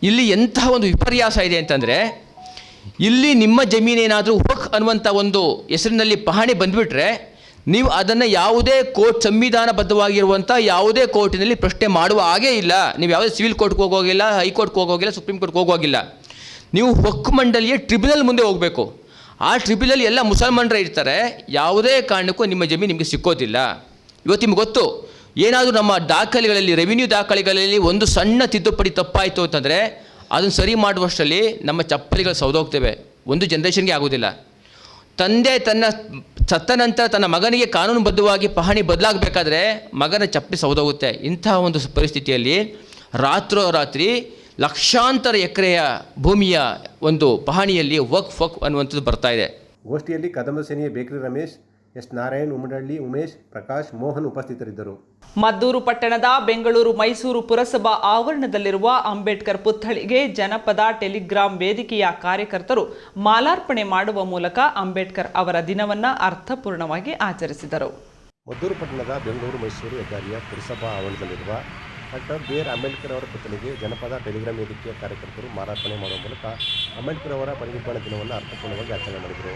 ಇಲ್ಲಿ ಎಂತಹ ಒಂದು ವಿಪರ್ಯಾಸ ಇದೆ ಅಂತಂದರೆ, ಇಲ್ಲಿ ನಿಮ್ಮ ಜಮೀನೇನಾದರೂ ಹೊಕ್ ಅನ್ನುವಂಥ ಒಂದು ಹೆಸರಿನಲ್ಲಿ ಪಹಣಿ ಬಂದುಬಿಟ್ರೆ, ನೀವು ಅದನ್ನು ಯಾವುದೇ ಕೋರ್ಟ್ ಸಂವಿಧಾನಬದ್ಧವಾಗಿರುವಂಥ ಯಾವುದೇ ಕೋರ್ಟಿನಲ್ಲಿ ಪ್ರಶ್ನೆ ಮಾಡುವ ಹಾಗೇ ಇಲ್ಲ. ನೀವು ಯಾವುದೇ ಸಿವಿಲ್ ಕೋರ್ಟ್ಗೆ ಹೋಗೋಗಿಲ್ಲ ಹೈಕೋರ್ಟ್ಗೆ ಹೋಗೋಗಿಲ್ಲ ಸುಪ್ರೀಂ ಕೋರ್ಟ್ಗೆ ಹೋಗೋಗಿಲ್ಲ. ನೀವು ಹೊಕ್ ಮಂಡಳಿಯ ಟ್ರಿಬ್ಯುನಲ್ ಮುಂದೆ ಹೋಗಬೇಕು. ಆ ಟ್ರಿಬ್ಯುನಲ್ ಎಲ್ಲ ಮುಸಲ್ಮಾನರೇ ಇರ್ತಾರೆ. ಯಾವುದೇ ಕಾರಣಕ್ಕೂ ನಿಮ್ಮ ಜಮೀನು ನಿಮಗೆ ಸಿಕ್ಕೋದಿಲ್ಲ. ಇವತ್ತು ನಿಮ್ಗೆ ಗೊತ್ತು, ಏನಾದರೂ ನಮ್ಮ ದಾಖಲೆಗಳಲ್ಲಿ ರೆವಿನ್ಯೂ ದಾಖಲೆಗಳಲ್ಲಿ ಒಂದು ಸಣ್ಣ ತಿದ್ದುಪಡಿ ತಪ್ಪಾಯಿತು ಅಂತಂದರೆ, ಅದನ್ನು ಸರಿ ಮಾಡುವಷ್ಟರಲ್ಲಿ ನಮ್ಮ ಚಪ್ಪಲಿಗಳು ಸೌದೋಗ್ತೇವೆ ಒಂದು ಜನ್ರೇಷನ್ಗೆ ಆಗೋದಿಲ್ಲ. ತಂದೆ ತನ್ನ ಸತ್ತ ನಂತರ ತನ್ನ ಮಗನಿಗೆ ಕಾನೂನುಬದ್ಧವಾಗಿ ಪಹಣಿ ಬದಲಾಗಬೇಕಾದ್ರೆ ಮಗನ ಚಪ್ಪಲಿ ಸೌದೋಗುತ್ತೆ ಇಂತಹ ಒಂದು ಪರಿಸ್ಥಿತಿಯಲ್ಲಿ ರಾತ್ರೋರಾತ್ರಿ ಲಕ್ಷಾಂತರ ಎಕರೆಯ ಭೂಮಿಯ ಒಂದು ಪಹಣಿಯಲ್ಲಿ ವಕ್ ಫಕ್ ಅನ್ನುವಂಥದ್ದು ಬರ್ತಾ ಇದೆ. ಗೋಷ್ಠಿಯಲ್ಲಿ ಕದಂಬ ಸೇನೆಯ ಬೇಕರಿ ರಮೇಶ್ ಎಸ್. ನಾರಾಯಣ್ ಉಮಡಳ್ಳಿ ಉಮೇಶ್ ಪ್ರಕಾಶ್ ಮೋಹನ್ ಉಪಸ್ಥಿತರಿದ್ದರು. ಮದ್ದೂರು ಪಟ್ಟಣದ ಬೆಂಗಳೂರು ಮೈಸೂರು ಪುರಸಭಾ ಆವರಣದಲ್ಲಿರುವ ಅಂಬೇಡ್ಕರ್ ಪುತ್ಥಳಿಗೆ ಜನಪದ ಟೆಲಿಗ್ರಾಂ ವೇದಿಕೆಯ ಕಾರ್ಯಕರ್ತರು ಮಾಲಾರ್ಪಣೆ ಮಾಡುವ ಮೂಲಕ ಅಂಬೇಡ್ಕರ್ ಅವರ ದಿನವನ್ನ ಅರ್ಥಪೂರ್ಣವಾಗಿ ಆಚರಿಸಿದರು. ಮದ್ದೂರು ಪಟ್ಟಣದ ಬೆಂಗಳೂರು ಮೈಸೂರು ಹೆದ್ದಾರಿಯ ಪುರಸಭಾ ಆವರಣದಲ್ಲಿರುವ ಡಾಕ್ಟರ್ ಬಿ ಆರ್ ಅಂಬೇಡ್ಕರ್ ಅವರ ಪುತ್ಥಳಿಗೆ ಜನಪದ ಟೆಲಿಗ್ರಾಮ್ ವೇದಿಕೆಯ ಕಾರ್ಯಕರ್ತರು ಮಾಲಾರ್ಪಣೆ ಮಾಡುವ ಮೂಲಕ ಅಂಬೇಡ್ಕರ್ ಅವರ ಪರಿನಿರ್ವಾಣ ದಿನವನ್ನು ಅರ್ಥಪೂರ್ಣವಾಗಿ ಆಚರಣೆ ಮಾಡಿದರು.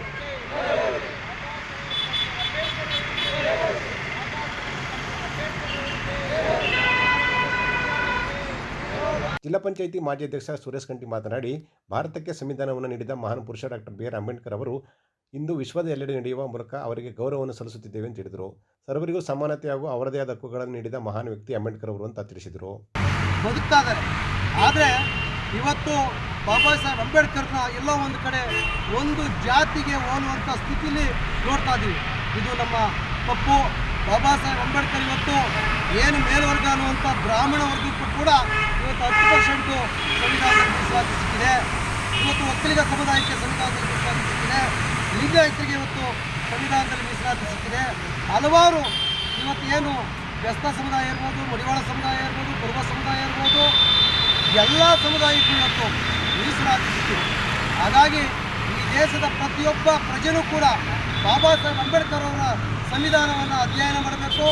ಜಿಲ್ಲಾ ಪಂಚಾಯಿತಿ ಮಾಜಿ ಅಧ್ಯಕ್ಷ ಸುರೇಶ್ ಕಂಟಿ ಮಾತನಾಡಿ, ಭಾರತಕ್ಕೆ ಸಂವಿಧಾನವನ್ನು ನೀಡಿದ ಮಹಾನ್ ಪುರುಷ ಡಾಕ್ಟರ್ ಬಿ ಆರ್ ಅಂಬೇಡ್ಕರ್ ಅವರು ಇಂದು ವಿಶ್ವದ ಎಲ್ಲೆಡೆ ನಡೆಯುವ ಮೂಲಕ ಅವರಿಗೆ ಗೌರವವನ್ನು ಸಲ್ಲಿಸುತ್ತಿದ್ದೇವೆ ಅಂತ ಹೇಳಿದರು. ಸರ್ವರಿಗೂ ಸಮಾನತೆ ಹಾಗೂ ಅವರದೇ ಆದ ಹಕ್ಕುಗಳನ್ನು ನೀಡಿದ ಮಹಾನ್ ವ್ಯಕ್ತಿ ಅಂಬೇಡ್ಕರ್ ಅವರು ಅಂತ ತಿಳಿಸಿದರು. ಬದುಕ್ತಾ ಆದರೆ ಇವತ್ತು ಬಾಬಾ ಸಾಹೇಬ್ ಅಂಬೇಡ್ಕರ್ನ ಎಲ್ಲೋ ಒಂದು ಕಡೆ ಒಂದು ಜಾತಿಗೆ ಹೋಲುವಂಥ ಸ್ಥಿತಿಲಿ ನೋಡ್ತಾ ಇದ್ದೀವಿ ಇದು ನಮ್ಮ ಪಪ್ಪು ಬಾಬಾ ಸಾಹೇಬ್ ಅಂಬೇಡ್ಕರ್ ಇವತ್ತು ಏನು ಮೇಲ್ವರ್ಗ ಅನ್ನುವಂಥ ಬ್ರಾಹ್ಮಣ ವರ್ಗಕ್ಕೂ ಕೂಡ ಇವತ್ತು ಹತ್ತು ಪರ್ಸೆಂಟು ಸಂವಿಧಾನದಲ್ಲಿ ಮೀಸಲಾತಿ ಇವತ್ತು ಒಕ್ಕಲಿಗ ಸಮುದಾಯಕ್ಕೆ ಸಂವಿಧಾನದಲ್ಲಿ ಮೀಸಲಾತಿ ಸಿಕ್ಕಿದೆ. ಲಿಂಗಾಯತರಿಗೆ ಇವತ್ತು ಸಂವಿಧಾನದಲ್ಲಿ ಮೀಸಲಾತಿ ಸಿಕ್ಕಿದೆ. ಹಲವಾರು ಇವತ್ತು ಏನು ವ್ಯಸ್ತ ಸಮುದಾಯ ಇರ್ಬೋದು, ಮಡಿವಾಳ ಸಮುದಾಯ ಇರ್ಬೋದು, ಕುರುಬ ಸಮುದಾಯ ಇರ್ಬೋದು, ಎಲ್ಲ ಸಮುದಾಯಕ್ಕೂ ಇವತ್ತು ಮೀಸಲಾತಿ ಸಿಕ್ಕಿದೆ. ಹಾಗಾಗಿ ಈ ದೇಶದ ಪ್ರತಿಯೊಬ್ಬ ಪ್ರಜೆನೂ ಕೂಡ ಬಾಬಾ ಸಾಹೇಬ್ ಅಂಬೇಡ್ಕರ್ ಅವರ ಸಂವಿಧಾನವನ್ನು ಅಧ್ಯಯನ ಮಾಡಬೇಕು.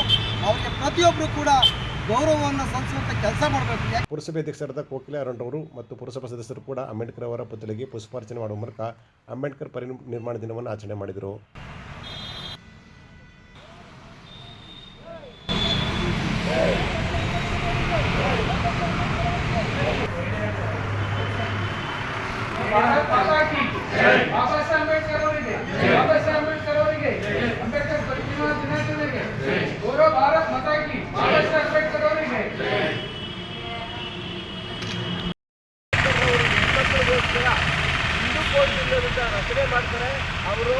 ಅವರಿಗೆ ಪ್ರತಿಯೊಬ್ಬರು ಕೂಡ ಗೌರವವನ್ನು ಸಲ್ಲಿಸುವಂಥ ಕೆಲಸ ಮಾಡಬೇಕು. ಪುರಸಭೆ ಅಧ್ಯಕ್ಷರಾದ ಕೋಕಿಲ ಅರುಣ್ರವರು ಮತ್ತು ಪುರಸಭಾ ಸದಸ್ಯರು ಕೂಡ ಅಂಬೇಡ್ಕರ್ ಅವರ ಪುತ್ಥಳಿಗೆ ಪುಷ್ಪಾರ್ಚನೆ ಮಾಡುವ ಮೂಲಕ ಅಂಬೇಡ್ಕರ್ ಪರಿನಿರ್ಮಾಣ ದಿನವನ್ನು ಆಚರಣೆ ಮಾಡಿದರು. ಬಾಬಾ ಸಾಹೇಬ್ ಅಂಬೇಡ್ಕರ್ ಅವರಿಗೆ ರಚನೆ ಮಾಡ್ತಾರೆ ಅವರು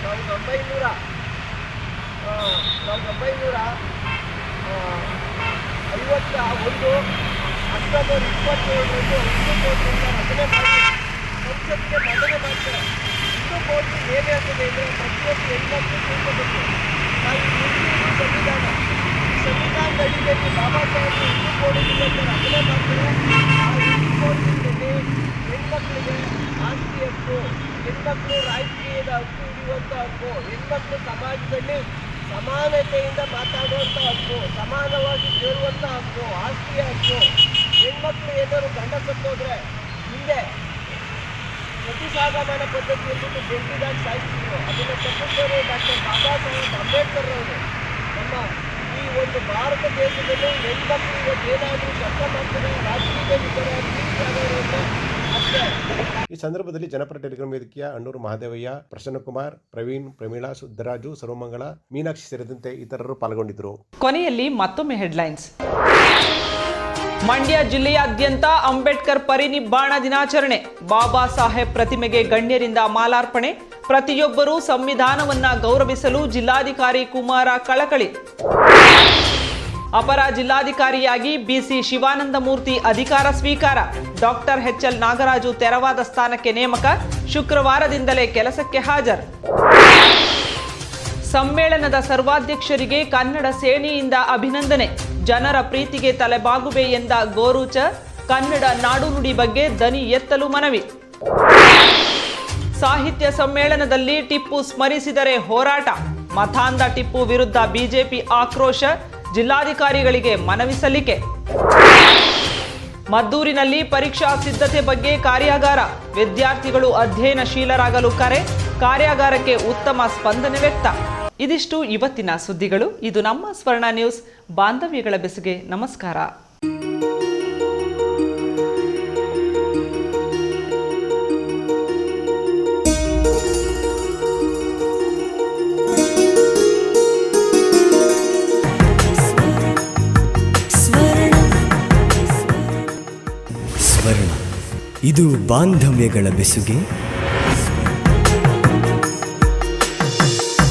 ಸಾವಿರದ ಒಂಬೈನೂರ ಒಂಬೈನೂರ ಐವತ್ತ ಒಂದು ಅಕ್ಟೋಬರ್ ಇಪ್ಪತ್ತೇಳರಂದು ಹಿಂದೂ ರಚನೆ ಸಂಸತ್ತಿಗೆ ಮಂಡನೆ ಮಾಡ್ತಾರೆ ಹಿಂದೂ ಕೋಡ್ ಏನು ಆಗ್ತದೆ ಅಂದರೆ ಪ್ರತಿಯೊಂದು ಹೆಣ್ಮಕ್ಳು ತಿಳ್ಕೋಬೇಕು ನಾವು ಸಂವಿಧಾನ. ಸಂವಿಧಾನದ ಅಡಿಯಲ್ಲಿ ಬಾಬಾ ಸಾಹೇಬ್ ಹಿಂದೂ ಕೋಡಿನಿಂದ ರಚನೆ ಮಾಡ್ತಾರೆ ಆ ಹಿಂದೂ ಕೋಡಿನಲ್ಲಿ ಹೆಣ್ಮಕ್ಳಿಗೆ ಆಸ್ತಿ ಹಕ್ಕು, ಹೆಣ್ಮಕ್ಳು ರಾಜಕೀಯದ ಹಕ್ಕು ಹಿಡಿಯುವಂಥ ಹಕ್ಕು, ಹೆಣ್ಮಕ್ಳು ಸಮಾಜದಲ್ಲಿ ಸಮಾನತೆಯಿಂದ ಮಾತಾಡುವಂಥ ಹಕ್ಕು, ಸಮಾನವಾಗಿ ಸೇರುವಂಥ ಹಕ್ಕು, ಆಸ್ತಿಯ ಹಕ್ಕು, ಹೆಣ್ಮಕ್ಳು ಏನಾದ್ರು ಗಂಡ ಸತ್ತೋದ್ರೆ ಹಿಂದೆ ಪ್ರತಿಸಾಗಮನ ಪದ್ಧತಿಯಲ್ಲಿ ಜಂಟಿದಾಗಿ ಸಾಯಿಸಿದ್ರು ಅದನ್ನು ತಪ್ಪಿಸೋರು ಡಾಕ್ಟರ್ ಬಾಬಾ ಸಾಹೇಬ್ ಅಂಬೇಡ್ಕರ್ ಅವರು ನಮ್ಮ ಈ ಒಂದು ಭಾರತ ದೇಶದಲ್ಲಿ ಹೆಣ್ಮಕ್ಳು ಇವತ್ತು ಏನಾದರೂ ಕೆಲಸ ಮಾಡ್ತಾರೆ ರಾಜಕೀಯ ವಿಚಾರ ಆಗೋರು ಅಷ್ಟೇ. ಈ ಸಂದರ್ಭದಲ್ಲಿ ಜನಪರ ಟೆಲಿಗ್ರಾಮ್ ವೇದಿಕೆಯ ಅಣ್ಣೂರು ಮಹಾದೇವಯ್ಯ ಪ್ರಸನ್ನಕುಮಾರ್ ಪ್ರವೀಣ್ ಪ್ರಮೀಳಾ ಸುದ್ದರಾಜು ಸರ್ವಮಂಗಳ ಮೀನಾಕ್ಷಿ ಸೇರಿದಂತೆ ಇತರರು ಪಾಲ್ಗೊಂಡಿದ್ದರು. ಕೊನೆಯಲ್ಲಿ ಮತ್ತೊಮ್ಮೆ ಹೆಡ್ಲೈನ್ಸ್. ಮಂಡ್ಯ ಜಿಲ್ಲೆಯಾದ್ಯಂತ ಅಂಬೇಡ್ಕರ್ ಪರಿನಿಬ್ಬಾಣ ದಿನಾಚರಣೆ. ಬಾಬಾ ಸಾಹೇಬ್ ಪ್ರತಿಮೆಗೆ ಗಣ್ಯರಿಂದ ಮಾಲಾರ್ಪಣೆ. ಪ್ರತಿಯೊಬ್ಬರೂ ಸಂವಿಧಾನವನ್ನ ಗೌರವಿಸಲು ಜಿಲ್ಲಾಧಿಕಾರಿ ಕುಮಾರ ಕಳಕಳಿ. ಅಪರ ಜಿಲ್ಲಾಧಿಕಾರಿಯಾಗಿ ಬಿಸಿ ಶಿವಾನಂದಮೂರ್ತಿ ಅಧಿಕಾರ ಸ್ವೀಕಾರ. ಡಾಕ್ಟರ್ ಎಚ್ಎಲ್ ನಾಗರಾಜು ತೆರವಾದ ಸ್ಥಾನಕ್ಕೆ ನೇಮಕ. ಶುಕ್ರವಾರದಿಂದಲೇ ಕೆಲಸಕ್ಕೆ ಹಾಜರು. ಸಮ್ಮೇಳನದ ಸರ್ವಾಧ್ಯಕ್ಷರಿಗೆ ಕನ್ನಡ ಸೇನೆಯಿಂದ ಅಭಿನಂದನೆ. ಜನರ ಪ್ರೀತಿಗೆ ತಲೆಬಾಗುವೆ ಎಂದ ಗೋರೂಚ ಕನ್ನಡ ನಾಡುನುಡಿ ಬಗ್ಗೆ ದನಿ ಎತ್ತಲು ಮನವಿ. ಸಾಹಿತ್ಯ ಸಮ್ಮೇಳನದಲ್ಲಿ ಟಿಪ್ಪು ಸ್ಮರಿಸಿದರೆ ಹೋರಾಟ. ಮತಾಂಧ ಟಿಪ್ಪು ವಿರುದ್ಧ ಬಿಜೆಪಿ ಆಕ್ರೋಶ, ಜಿಲ್ಲಾಧಿಕಾರಿಗಳಿಗೆ ಮನವಿ ಸಲ್ಲಿಕೆ. ಮದ್ದೂರಿನಲ್ಲಿ ಪರೀಕ್ಷಾ ಸಿದ್ಧತೆ ಬಗ್ಗೆ ಕಾರ್ಯಾಗಾರ. ವಿದ್ಯಾರ್ಥಿಗಳು ಅಧ್ಯಯನಶೀಲರಾಗಲು ಕರೆ, ಕಾರ್ಯಾಗಾರಕ್ಕೆ ಉತ್ತಮ ಸ್ಪಂದನೆ ವ್ಯಕ್ತ. ಇದಿಷ್ಟು ಇವತ್ತಿನ ಸುದ್ದಿಗಳು. ಇದು ನಮ್ಮ ಸ್ವರ್ಣ ನ್ಯೂಸ್. ಬಾಂಧವ್ಯಗಳ ಬೆಸುಗೆ ನಮಸ್ಕಾರ. ಇದು ಬಾಂಧವ್ಯಗಳ ಬೆಸುಗೆ.